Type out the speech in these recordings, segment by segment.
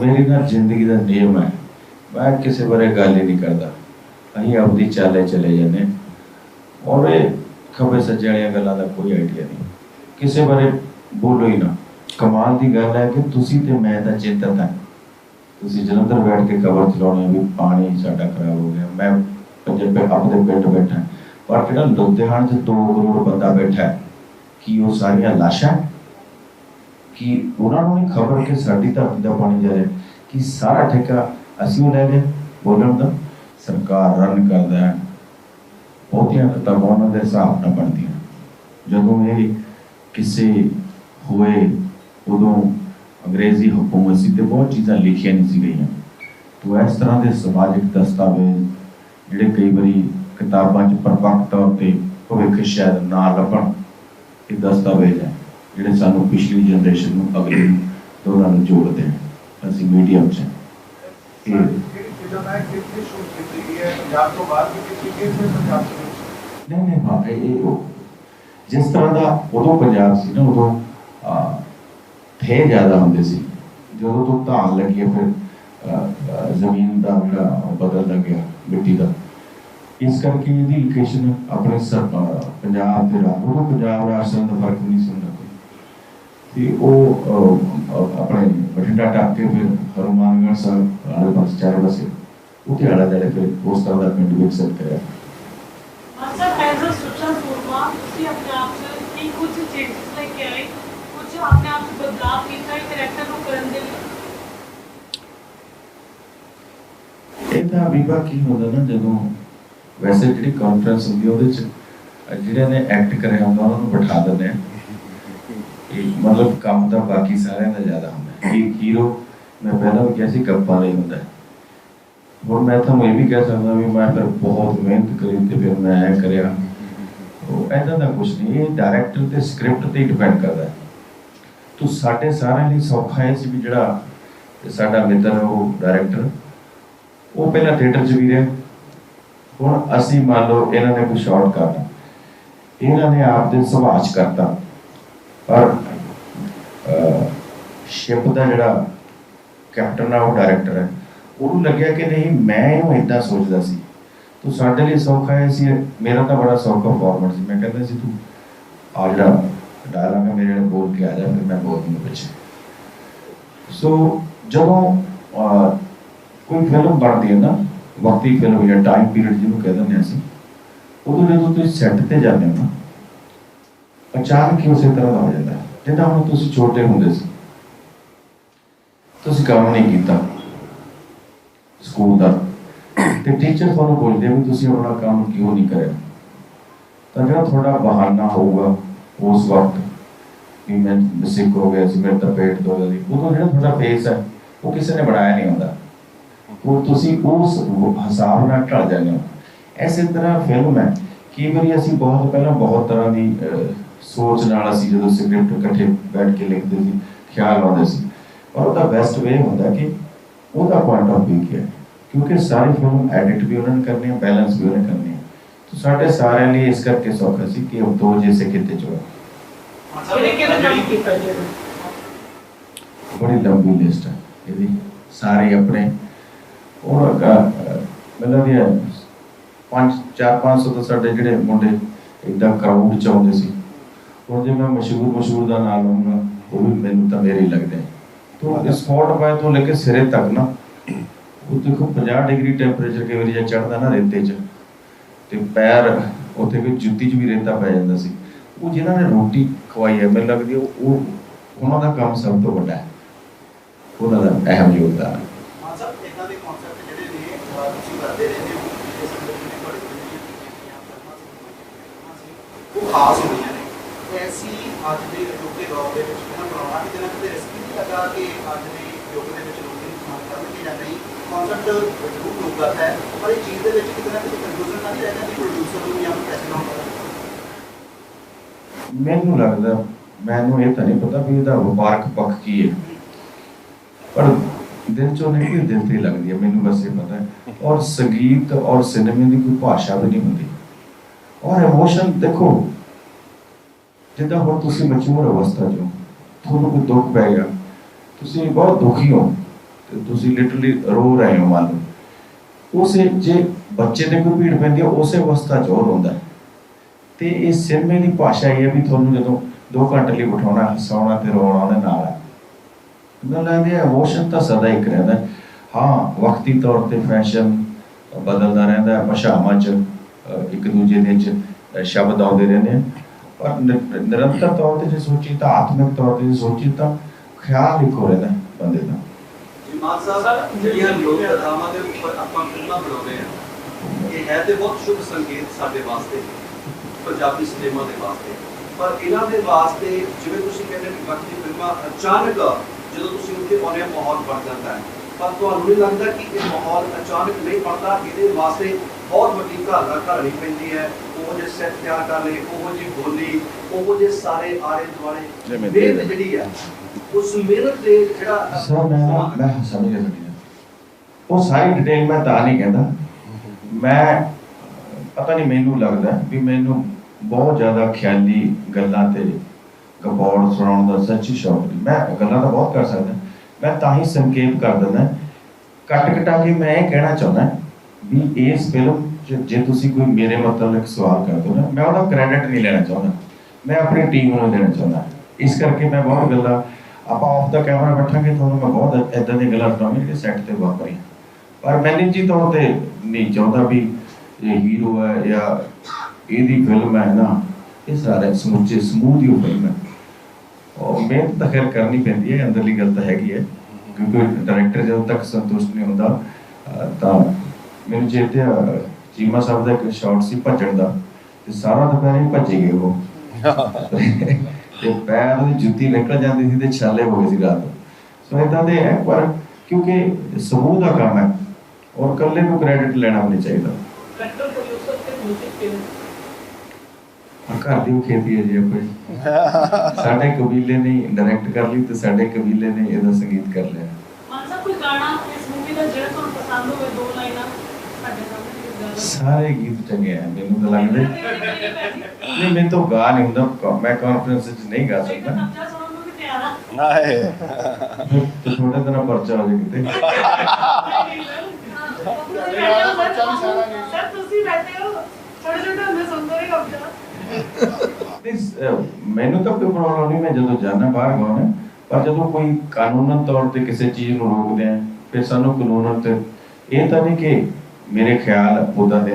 ਮੇਰੀ ਨਾ ਜ਼ਿੰਦਗੀ ਦਾ ਨਿਯਮ ਹੈ। ਮੈਂ ਕਿਸੇ ਬਾਰੇ ਗੱਲ ਹੀ ਨਹੀਂ ਕਰਦਾ। ਅਸੀਂ ਆਪਦੀ ਚਾਲੇ ਚਲੇ ਜਾਂਦੇ ਔਰ ਇਹ ਖਬਰ ਸੱਜੇ ਵਾਲੀਆਂ ਗੱਲਾਂ ਦਾ ਕੋਈ ਆਈਡੀਆ ਨਹੀਂ। ਕਿਸੇ ਬਾਰੇ ਬੋਲੋ ਹੀ ਨਾ। ਕਮਾਲ ਦੀ ਗੱਲ ਹੈ ਕਿ ਤੁਸੀਂ ਤੇ ਮੈਂ ਤਾਂ ਚਿੰਤਤ ਹਾਂ। ਤੁਸੀਂ ਜਲੰਧਰ ਬੈਠ ਕੇ ਖਬਰ ਚਲਾਉਣੇ ਹੈ ਵੀ ਪਾਣੀ ਸਾਡਾ ਖਰਾਬ ਹੋ ਗਿਆ। ਮੈਂ ਪੰਜਾਬ ਆਪਣੇ ਪਿੰਡ ਬੈਠਾ। ਪਰ ਜਿਹੜਾ ਲੁਧਿਆਣਾ 'ਚ 2 ਕਰੋੜ ਬੰਦਾ ਬੈਠਾ ਕੀ ਉਹ ਸਾਰੀਆਂ ਲਾਸ਼ਾਂ ਕਿ ਉਹਨਾਂ ਨੂੰ ਨਹੀਂ ਖਬਰ ਕਿ ਸਾਡੀ ਧਰਤੀ ਦਾ ਪਾਣੀ ਜਾ ਰਿਹਾ, ਕਿ ਸਾਰਾ ਠੇਕਾ ਅਸੀਂ ਉਹ ਲੈ ਗਏ ਬੋਲਣ ਦਾ ਸਰਕਾਰ ਰਨ ਕਰਦਾ ਹੈ। ਬਹੁਤੀਆਂ ਕਿਤਾਬਾਂ ਉਹਨਾਂ ਦੇ ਹਿਸਾਬ ਨਾਲ ਬਣਦੀਆਂ ਜਦੋਂ ਇਹ ਕਿਸੇ ਹੋਏ, ਉਦੋਂ ਅੰਗਰੇਜ਼ੀ ਹਕੂਮਤ ਸੀ ਤੇ ਬਹੁਤ ਚੀਜ਼ਾਂ ਲਿਖੀਆਂ ਨਹੀਂ ਸੀ ਗਈਆਂ। ਤੋ ਇਸ ਤਰ੍ਹਾਂ ਦੇ ਸਮਾਜਿਕ ਦਸਤਾਵੇਜ਼ ਜਿਹੜੇ ਕਈ ਵਾਰੀ ਕਿਤਾਬਾਂ 'ਚ ਪਰਪੱਕ ਤੌਰ ਤੇ ਭਵਿੱਖ ਸ਼ਾਇਦ ਨਾ ਲੱਭਣ, ਇਹ ਦਸਤਾਵੇਜ਼ ਹੈ। ਜਿਹੜੇ ਸਾਨੂੰ ਪਿਛਲੀ ਜਨਰੇਸ਼ਨ ਨੂੰ ਅਗਲੀ ਨੂੰ ਦੋਨਾਂ ਨੂੰ ਜੋੜਦੇ ਹਨ ਅਸੀਂ ਮੀਡੀਅਮ 'ਚ ਹਾਂ। ਇਹ ਜਦੋਂ ਮੈਂ ਕਿਤੇ ਸ਼ੂਟ ਕੀਤੀ ਗਈ ਹੈ ਪੰਜਾਬ ਤੋਂ ਬਾਹਰ ਵੀ ਕੀਤੀ ਗਈ ਹੈ ਪੰਜਾਬ ਦੇ ਵਿੱਚ? ਨਹੀਂ ਨਹੀਂ ਹਾਂ ਇਹ ਇਹ ਉਹ ਜਿਸ ਤਰ੍ਹਾਂ ਦਾ ਉਦੋਂ ਪੰਜਾਬ ਸੀ ਨਾ ਉਦੋਂ ਥੇ ਜ਼ਿਆਦਾ ਹੁੰਦੇ ਸੀ। ਜਦੋਂ ਤੋਂ ਧਾਨ ਲੱਗੀ ਫਿਰ ਜ਼ਮੀਨ ਦਾ ਜਿਹੜਾ ਉਹ ਬਦਲਦਾ ਗਿਆ ਮਿੱਟੀ ਦਾ। ਇਸ ਕਰਕੇ ਇਹਦੀ ਲੋਕੇਸ਼ਨ ਆਪਣੇ ਪੰਜਾਬ ਦੇ ਰਾਜ ਉਦੋਂ ਪੰਜਾਬ ਰਾਜਸਥਾਨ ਦਾ ਫ਼ਰਕ ਨਹੀਂ ਤੇ ਉਹ ਆਪਣੇ ਬਠਿੰਡਾ ਟੱਪ ਕੇ ਫਿਰ ਹਰਮਾਨਗੜ੍ਹ ਸਾਹਿਬ ਵਾਲੇ ਪਾਸੇ ਚਾਰੇ ਪਾਸੇ ਉੱਥੇ ਆਲਾ ਜਿਹੜੇ ਫਿਰ ਉਸ ਤਰ੍ਹਾਂ ਦਾ ਪਿੰਡ ਵਿਕਸਿਤ ਕਰਿਆ। ਐਜ਼ ਅ ਸੁਚਨ ਫੋਰਮਾ ਤੁਸੀਂ ਆਪਣੇ ਆਪ 'ਚ ਕੀ ਕੁਝ ਚੇਂਜਸ ਲੈ ਕੇ ਆਏ? ਕੁਝ ਆਪਣੇ ਆਪ 'ਚ ਬਦਲਾਅ ਕੀਤਾ ਹੈ ਕਰੈਕਟਰ ਨੂੰ ਕਰਨ ਦੇ ਲਈ? ਇਹ ਤਾਂ ਬੀਬਾ ਕੀ ਹੁੰਦਾ ਨਾ ਜਦੋਂ ਵੈਸੇ ਜਿਹੜੀ ਕਾਨਫਰੰਸ ਹੁੰਦੀ ਉਹਦੇ ਚ ਜਿਹੜਿਆਂ ਨੇ ਐਕਟ ਕਰਿਆ ਹੁੰਦਾ ਉਹਨਾਂ ਨੂੰ ਬਿਠਾ ਦਿੰਦੇ ਆ। ਮਤਲਬ ਕੰਮ ਤਾਂ ਬਾਕੀ ਸਾਰਿਆਂ ਦਾ ਜ਼ਿਆਦਾ ਹੁੰਦਾ ਹੈ। ਇੱਕ ਹੀਰੋ ਮੈਂ ਪਹਿਲਾਂ ਵੀ ਕਿਹਾ ਸੀ, ਗੱਪਾਂ ਲਈ ਹੁੰਦਾ ਹੁਣ ਮੈਂ ਤੁਹਾਨੂੰ ਇਹ ਵੀ ਕਹਿ ਸਕਦਾ ਵੀ ਮੈਂ ਫਿਰ ਬਹੁਤ ਮਿਹਨਤ ਕਰੀ ਤੇ ਫਿਰ ਮੈਂ ਇਹ ਕਰਿਆ। ਉਹ ਐਦਾਂ ਦਾ ਕੁਝ ਨਹੀਂ, ਇਹ ਡਾਇਰੈਕਟਰ ਤੇ ਸਕ੍ਰਿਪਟ ਤੇ ਡਿਪੈਂਡ ਕਰਦਾ ਹੈ। ਤੋ ਸਾਡੇ ਸਾਰਿਆਂ ਲਈ ਸੌਖਾ ਹੈ ਸੀ ਵੀ ਜਿਹੜਾ ਸਾਡਾ ਮਿੱਤਰ ਉਹ ਡਾਇਰੈਕਟਰ ਉਹ ਪਹਿਲਾਂ ਥੀਏਟਰ 'ਚ ਵੀ ਰਿਹਾ। ਹੁਣ ਅਸੀਂ ਮੰਨ ਲਓ ਇਹਨਾਂ ਨੇ ਕੋਈ ਸ਼ਾਰਟ ਕਰਨਾ ਇਹਨਾਂ ਨੇ ਆਪ ਦੇ ਸੁਭਾਅ 'ਚ ਕਰਤਾ। ਪਰ ਸ਼ਿਪ ਦਾ ਜਿਹੜਾ ਕੈਪਟਨ ਆ, ਉਹ ਡਾਇਰੈਕਟਰ ਹੈ ਉਹਨੂੰ ਲੱਗਿਆ ਕਿ ਨਹੀਂ, ਮੈਂ ਇਹਨੂੰ ਇਦਾਂ ਸੋਚਦਾ ਸੀ। ਤੂੰ ਸਾਡੇ ਲਈ ਸੌਖਾ ਹੈ ਸੀ। ਮੇਰਾ ਤਾਂ ਬੜਾ ਸੌਖਾ ਫਾਰਮੈਟ ਸੀ। ਮੈਂ ਕਹਿੰਦਾ ਸੀ, ਤੂੰ ਆ ਜਿਹੜਾ ਡਾਇਲਾਗ ਹੈ ਮੇਰੇ ਨਾਲ ਬੋਲ ਕੇ ਆ ਜਾ, ਫਿਰ ਮੈਂ ਬੋਲ ਦੂੰਗਾ ਪਿੱਛੇ। ਸੋ ਜਦੋਂ ਕੋਈ ਫਿਲਮ ਬਣਦੀ ਹੈ ਨਾ, ਵਕਤੀ ਫਿਲਮ ਜਾਂ ਟਾਈਮ ਪੀਰੀਅਡ ਜਿਹਨੂੰ ਕਹਿ ਦਿੰਦੇ ਹਾਂ ਅਸੀਂ, ਉਦੋਂ ਜਦੋਂ ਤੁਸੀਂ ਸੈੱਟ ਤੇ ਜਾਂਦੇ ਹੋ ਨਾ, ਅਚਾਨਕ ਹੀ ਉਸੇ ਤਰ੍ਹਾਂ ਦਾ ਹੋ ਜਾਂਦਾ। ਜਿੱਦਾਂ ਹੁਣ ਤੁਸੀਂ ਛੋਟੇ ਹੁੰਦੇ ਸੀ। ਕੰਮ ਨਹੀਂ ਕੀਤਾ। ਸਕੂਲ ਦਾ। ਤੇ ਟੀਚਰ ਤੁਹਾਨੂੰ ਪੁੱਛਦੇ ਵੀ ਤੁਸੀਂ ਆਪਣਾ ਕੰਮ ਕਿਉਂ ਨਹੀਂ ਕਰਿਆ? ਤਾਂ ਜਿਹੜਾ ਤੁਹਾਡਾ ਬਹਾਨਾ ਹੋਊਗਾ ਉਸ ਵਕਤ ਕਿ ਮੈਂ ਸਿੱਕ ਹੋ ਗਿਆ ਸੀ, ਮੇਰੇ ਤਾਂ ਪੇਟ ਤੋਂ ਸੀ। ਉਦੋਂ ਜਿਹੜਾ ਤੁਹਾਡਾ ਫੇਸ ਹੈ, ਉਹ ਕਿਸੇ ਨੇ ਬਣਾਇਆ ਨਹੀਂ ਹੁੰਦਾ। ਉਹ ਤੁਸੀਂ ਉਸ ਹਿਸਾਬ ਨਾਲ ਢਲ ਜਾਂਦੇ ਹੋ। ਐਸੇ ਤਰ੍ਹਾਂ ਫਿਲਮ ਹੈ, ਕਈ ਵਾਰੀ ਅਸੀਂ ਬਹੁਤ ਪਹਿਲਾਂ ਬਹੁਤ ਤਰ੍ਹਾਂ ਦੀ ਸੋਚ ਨਾਲ ਅਸੀਂ ਜਦੋਂ ਸਕ੍ਰਿਪਟ ਇਕੱਠੇ ਬੈਠ ਕੇ ਲਿਖਦੇ ਸੀ, ਖਿਆਲ ਆਉਂਦੇ ਸੀ। ਪਰ ਉਹਦਾ ਬੈਸਟ ਵੇ ਹੁੰਦਾ ਕਿ ਉਹਦਾ ਪੁਆਇੰਟ ਆਫ ਕੀ ਹੈ? ਕਿਉਂਕਿ ਸਾਰੀ ਫਿਲਮ ਐਡਿਟ ਵੀ ਉਹਨਾਂ ਨੇ ਕਰਨੀ ਹੈ ਬੈਲੈਂਸ ਵੀ ਉਹਨੇ ਕਰਨੀ ਹੈ ਤਾਂ ਸਾਡੇ ਸਾਰਿਆਂ ਲਈ ਇਸ ਕਰਕੇ ਸੌਖਾ ਸੀ ਕਿ ਉਹ ਦੋ ਜੈਸੇ ਕਿਤੇ ਚੋ ਬੜੀ ਲੰਬੀ ਲਿਸਟ ਹੈ ਇਹਦੀ ਸਾਰੇ ਆਪਣੇ। ਉਹ ਮੈਨੂੰ ਵੀ ਪੰਜ ਚਾਰ ਪੰਜ ਸੌ ਤਾਂ ਸਾਡੇ ਜਿਹੜੇ ਮੁੰਡੇ ਇਦਾਂ ਕਰਾਊਡ ਚ ਆਉਂਦੇ ਸੀ। ਹੁਣ ਜੇ ਮੈਂ ਮਸ਼ਹੂਰ ਮਸ਼ਹੂਰ ਦਾ ਨਾਮ ਲਵਾਂਗਾ ਉਹ ਵੀ ਮੈਨੂੰ ਤਾਂ ਮੇਰੇ ਹੀ ਲੱਗਦੇ ਤੋਂ ਸਪੌਟ ਪਾਏ, ਤੋਂ ਲੈ ਕੇ ਸਿਰੇ ਤੱਕ ਉਹ ਦੇਖੋ 50 ਡਿਗਰੀ ਟੈਂਪਰੇਚਰ ਕਈ ਵਾਰੀ ਜੇ ਚੜਦਾ ਨਾ ਰੇਤੇ 'ਚ। ਤੇ ਪੈਰ ਉੱਥੇ ਕੋਈ ਜੁੱਤੀ 'ਚ ਵੀ ਰੇਤਾ ਪੈ ਜਾਂਦਾ ਸੀ। ਉਹ ਜਿਨ੍ਹਾਂ ਨੇ ਰੋਟੀ ਖਵਾਈ ਹੈ ਮੈਨੂੰ ਲੱਗਦੀ ਉਹ ਉਹਨਾਂ ਦਾ ਕੰਮ ਸਭ ਤੋਂ ਵੱਡਾ ਹੈ ਉਹਨਾਂ ਦਾ ਅਹਿਮ ਯੋਗਦਾਨ ਹੈ ਖਾਸ ਹੁੰਦੀਆਂ ਐਸੀ ਅੱਜ ਦੇ ਅਜੋਕੇ ਦੌਰ ਦੇ ਵਿੱਚ ਫਿਲਮ ਬਣਾਉਣਾ ਕਿਤੇ ਨਾ ਕਿਤੇ ਰਿਸਕੀ ਨਹੀਂ ਲੱਗਾ ਕਿ ਅੱਜ ਦੇ ਯੁੱਗ ਦੇ ਵਿੱਚ ਲੋਕ ਇਹਨੂੰ ਕਰਨਗੇ ਜਾਂ ਨਹੀਂ ਕਨਸੈਪਟ ਜ਼ਰੂਰ ਲੋਕਗਤ ਹੈ, ਪਰ ਇਹ ਚੀਜ਼ ਦੇ ਵਿੱਚ ਕਿਤੇ ਨਾ ਕਿਤੇ ਕਨਫਿਊਜ਼ਨ ਤਾਂ ਨਹੀਂ ਰਹਿੰਦਾ ਕਿ ਪ੍ਰੋਡਿਊਸਰ ਨੂੰ ਜਾਂ ਪ੍ਰੈਸ ਨੂੰ ਮੈਨੂੰ ਲੱਗਦਾ, ਮੈਨੂੰ ਇਹ ਤਾਂ ਨਹੀਂ ਪਤਾ ਵੀ ਇਹਦਾ ਵਪਾਰਕ ਪੱਖ ਕੀ ਹੈ। ਪਰ ਦਿਲ ਚੋਂ ਨਿਕਲੀ ਦਿਲ ਤੇ ਲੱਗਦੀ ਹੈ, ਮੈਨੂੰ ਬਸ ਇਹ ਪਤਾ ਹੈ। ਔਰ ਸੰਗੀਤ ਔਰ ਸਿਨੇਮੇ ਦੀ ਕੋਈ ਭਾਸ਼ਾ ਵੀ ਨਹੀਂ ਹੁੰਦੀ। ਔਰ ਇਮੋਸ਼ਨ ਦੇਖੋ ਜਿੱਦਾਂ ਹੁਣ ਤੁਸੀਂ ਮੈਚੂਰ ਅਵਸਥਾ 'ਚ ਤੁਹਾਨੂੰ ਕੋਈ ਦੁੱਖ ਪੈ ਗਿਆ, ਤੁਸੀਂ ਬਹੁਤ ਦੁਖੀ ਹੋ, ਤੇ ਤੁਸੀਂ ਲਿਟਰਲੀ ਰੋ ਰਹੇ ਹੋ ਮੰਨ ਲਓ ਉਸੇ ਜੇ ਬੱਚੇ ਤੇ ਕੋਈ ਭੀੜ ਪੈਂਦੀ ਹੈ, ਉਸੇ ਅਵਸਥਾ 'ਚ ਉਹ ਰੋਂਦਾ ਤੇ ਇਹ ਸਿਨੇਮੇ ਦੀ ਭਾਸ਼ਾ ਇਹ ਹੈ ਵੀ ਤੁਹਾਨੂੰ ਜਦੋਂ 2 ਘੰਟੇ ਲਈ ਬਿਠਾਉਣਾ ਹਸਾਉਣਾ ਤੇ ਰੋਣਾ ਉਹਦੇ ਨਾਲ ਹੈ। ਮੈਨੂੰ ਲੱਗਦਾ ਹੈ ਇਮੋਸ਼ਨ ਤਾਂ ਸਦਾ ਇੱਕ ਰਹਿੰਦਾ ਹਾਂ। ਵਕਤੀ ਤੌਰ ਤੇ ਫੈਸ਼ਨ ਬਦਲਦਾ ਰਹਿੰਦਾ ਹੈ, ਭਾਸ਼ਾਵਾਂ 'ਚ ਇੱਕ ਦੂਜੇ ਦੇ 'ਚ ਸ਼ਬਦ ਆਉਂਦੇ ਰਹਿੰਦੇ ਆ ਪਰ ਨਿ- ਨਿਰੰਤਰ ਤੌਰ ਤੇ ਜੇ ਸੋਚੀ ਤਾਂ ਆਤਮਿਕ ਤੌਰ ਤੇ ਜੇ ਸੋਚੀ ਤਾਂ ਖਿਆਲ ਇੱਕੋ ਰਹਿੰਦਾ ਹੈ ਬੰਦੇ ਦਾ ਜੀ ਮਾਨ ਸਾਹਿਬ ਜਿਹੜੀਆਂ ਲੋਕ ਕਥਾਵਾਂ ਦੇ ਉੱਪਰ ਆਪਾਂ ਫਿਲਮਾਂ ਬਣਾਉਂਦੇ ਆ ਇਹ ਹੈ ਤੇ ਬਹੁਤ ਸ਼ੁਭ ਸੰਕੇਤ ਸਾਡੇ ਵਾਸਤੇ ਪੰਜਾਬੀ ਸਿਨੇਮਾ ਦੇ ਵਾਸਤੇ ਪਰ ਇਹਨਾਂ ਦੇ ਵਾਸਤੇ ਜਿਵੇਂ ਤੁਸੀਂ ਕਹਿੰਦੇ ਕਿ ਵਕਤੀ ਫਿਲਮਾਂ ਅਚਾਨਕ ਜਦੋਂ ਤੁਸੀਂ ਉੱਥੇ ਆਉਂਦੇ ਹੋ ਮਾਹੌਲ ਬਣ ਜਾਂਦਾ ਹੈ ਪਰ ਤੁਹਾਨੂੰ ਨਹੀਂ ਲੱਗਦਾ ਕਿ ਇਹ ਮਾਹੌਲ ਅਚਾਨਕ ਨਹੀਂ ਬਣਦਾ ਇਹਦੇ ਵਾਸਤੇ ਬਹੁਤ ਵੱਡੀ ਘਾਲਣਾ ਘਾਲਣੀ ਪੈਂਦੀ ਹੈ। ਉਹ ਜਿਹੇ ਸੈੱਟ ਤਿਆਰ ਕਰ ਲਏ ਉਹ ਜਿਹੀ ਬੋਲੀ ਉਹ ਜਿਹੇ ਸਾਰੇ ਆਲੇ ਦੁਆਲੇ ਮਿਹਨਤ ਦੇ- ਜਿਹੜੀ ਹੈ ਉਸ ਮਿਹਨਤ ਦੇ ਜਿਹੜਾ ਸਰ ਮੈਂ ਮੈਂ ਸਮਝ ਗਿਆ। ਉਹ ਸਾਰੀ ਡਿਟੇਲ ਮੈਂ ਤਾਂ ਨਹੀਂ ਕਹਿੰਦਾ। ਮੈਂ ਪਤਾ ਨਹੀਂ ਮੈਨੂੰ ਲੱਗਦਾ ਵੀ ਮੈਨੂੰ ਬਹੁਤ ਜ਼ਿਆਦਾ ਖਿਆਲੀ ਗੱਲਾਂ ਤੇ ਗਪੌੜ ਸੁਣਾਉਣ ਦਾ ਸੱਚੀ ਸ਼ੌਕ ਨਹੀਂ। ਮੈਂ ਗੱਲਾਂ ਤਾਂ ਬਹੁਤ ਕਰ ਸਕਦਾ। ਮੈਂ ਤਾਂ ਹੀ ਸੰਕੇਤ ਕਰ ਦਿੰਦਾ। ਕੱਟ ਕਟਾ ਕੇ ਮੈਂ ਇਹ ਕਹਿਣਾ ਚਾਹੁੰਦਾ ਵੀ ਇਸ ਫਿਲਮ 'ਚ ਜੇ ਤੁਸੀਂ ਕੋਈ ਮੇਰੇ ਮਤਲਬ ਇੱਕ ਸਵਾਲ ਕਰਦੇ ਹੋ ਨਾ, ਮੈਂ ਉਹਦਾ ਕ੍ਰੈਡਿਟ ਨਹੀਂ ਲੈਣਾ ਚਾਹੁੰਦਾ। ਮੈਂ ਆਪਣੀ ਟੀਮ ਨੂੰ ਦੇਣਾ ਚਾਹੁੰਦਾ। ਇਸ ਕਰਕੇ ਮੈਂ ਬਹੁਤ ਗੱਲਾਂ, ਆਪਾਂ ਆਫ ਦਾ ਕੈਮਰਾ ਬੈਠਾਂਗੇ, ਤੁਹਾਨੂੰ ਮੈਂ ਬਹੁਤ ਇਦਾਂ ਦੀਆਂ ਗੱਲਾਂ ਸੁਣਾਵਾਂਗੀ ਜਿਹੜੇ ਸੈੱਟ ਤੇ ਵਾਪਰੀਆਂ। ਪਰ ਮੈਂ ਨਿੱਜੀ ਤੌਰ ਤੇ ਨਹੀਂ ਚਾਹੁੰਦਾ ਵੀ ਇਹ ਹੀਰੋ ਹੈ ਜਾਂ ਇਹਦੀ ਫਿਲਮ ਹੈ ਨਾ, ਇਹ ਸਾਰੇ ਸਮੁੱਚੇ ਸਮੂਹ ਦੀ ਫਿਲਮ ਹੈ। ਉਹ ਮਿਹਨਤ ਤਾਂ ਖੈਰ ਕਰਨੀ ਪੈਂਦੀ ਹੈ, ਅੰਦਰਲੀ ਗੱਲ ਤਾਂ ਹੈਗੀ ਹੈ। ਕਿਉਂਕਿ ਡਾਇਰੈਕਟਰ ਜਦੋਂ ਤੱਕ ਸੰਤੁਸ਼ਟ ਨਹੀਂ ਹੁੰਦਾ ਤਾਂ ਮੈਨੂੰ ਚੇਤੇ ਆ ਚੀਮਾ ਸਾਹਿਬ ਦਾ ਇੱਕ ਸ਼ਾਟ ਸੀ ਭੱਜਣ ਦਾ, ਤੇ ਸਾਰਾ ਦੁਪਹਿਰ ਹੀ ਭੱਜੇ ਗਏ ਉਹ। ਤੇ ਪੈਰ ਦੀ ਜੁੱਤੀ ਨਿਕਲ ਜਾਂਦੀ ਸੀ ਤੇ ਛਾਲੇ ਹੋਏ ਸੀ ਰਾਤ ਸੋ ਇਦਾਂ ਦੇ ਹੈ, ਪਰ ਕਿਉਂਕਿ ਸਮੂਹ ਦਾ ਕੰਮ ਹੈ, ਔਰ ਕੱਲੇ ਨੂੰ ਕ੍ਰੈਡਿਟ ਲੈਣਾ ਨਹੀਂ ਚਾਹੀਦਾ। ਘਰ ਦੀ ਖੇਤੀ ਹੈ ਜੀ ਆਪਣੀ। ਸਾਡੇ ਕਬੀਲੇ ਨੇ ਡਾਇਰੈਕਟ ਕਰ ਲਈ ਤੇ ਸਾਡੇ ਕਬੀਲੇ ਨੇ ਇਹਦਾ ਸੰਗੀਤ ਕਰ ਲਿਆ। ਮਾਨਸਾ, ਕੋਈ ਗਾਣਾ ਇਸ ਮੂਵੀ ਦਾ ਜਿਹੜਾ ਤੁਹਾਨੂੰ ਪਸੰਦ ਹੋਵੇ, ਦੋ ਲਾਈਨਾਂ? ਸਾਰੇ ਗੀਤ ਚੰਗੇ ਆ ਮੈਨੂੰ ਤਾਂ ਲੱਗਦਾ ਨਹੀਂ ਮੈਂ ਤਾਂ ਗਾ ਨਹੀਂ ਹੁੰਦਾ ਮੈਂ ਕਾਨਫਰੰਸ ਵਿੱਚ ਨਹੀਂ ਗਾ ਸਕਦਾ। ਹਾਏ ਤੇ ਥੋੜੇ ਦਿਨ ਪਰਚਾ ਹੋ ਜਾਏ ਕਿਤੇ। ਸਰ ਤੁਸੀਂ ਬੈਠੇ ਹੋ ਸੁਣਦੇ ਰਹੇ ਮੈਨੂੰ ਤਾਂ ਕੋਈ ਪ੍ਰੋਬਲਮ ਨਹੀਂ ਮੈਂ ਜਦੋਂ ਜਾਣਾ ਬਾਹਰ ਗਾਉਣਾ ਪਰ ਜਦੋਂ ਕੋਈ ਕਾਨੂੰਨਨ ਤੌਰ ਤੇ ਕਿਸੇ ਚੀਜ਼ ਨੂੰ ਰੋਕਦੇ ਆ ਫਿਰ ਸਾਨੂੰ ਕਾਨੂੰਨਨ ਤੇ ਇਹ ਤਾਂ ਨਹੀਂ ਕਿ ਮੇਰੇ ਖਿਆਲ ਉਹਦਾ ਦੇ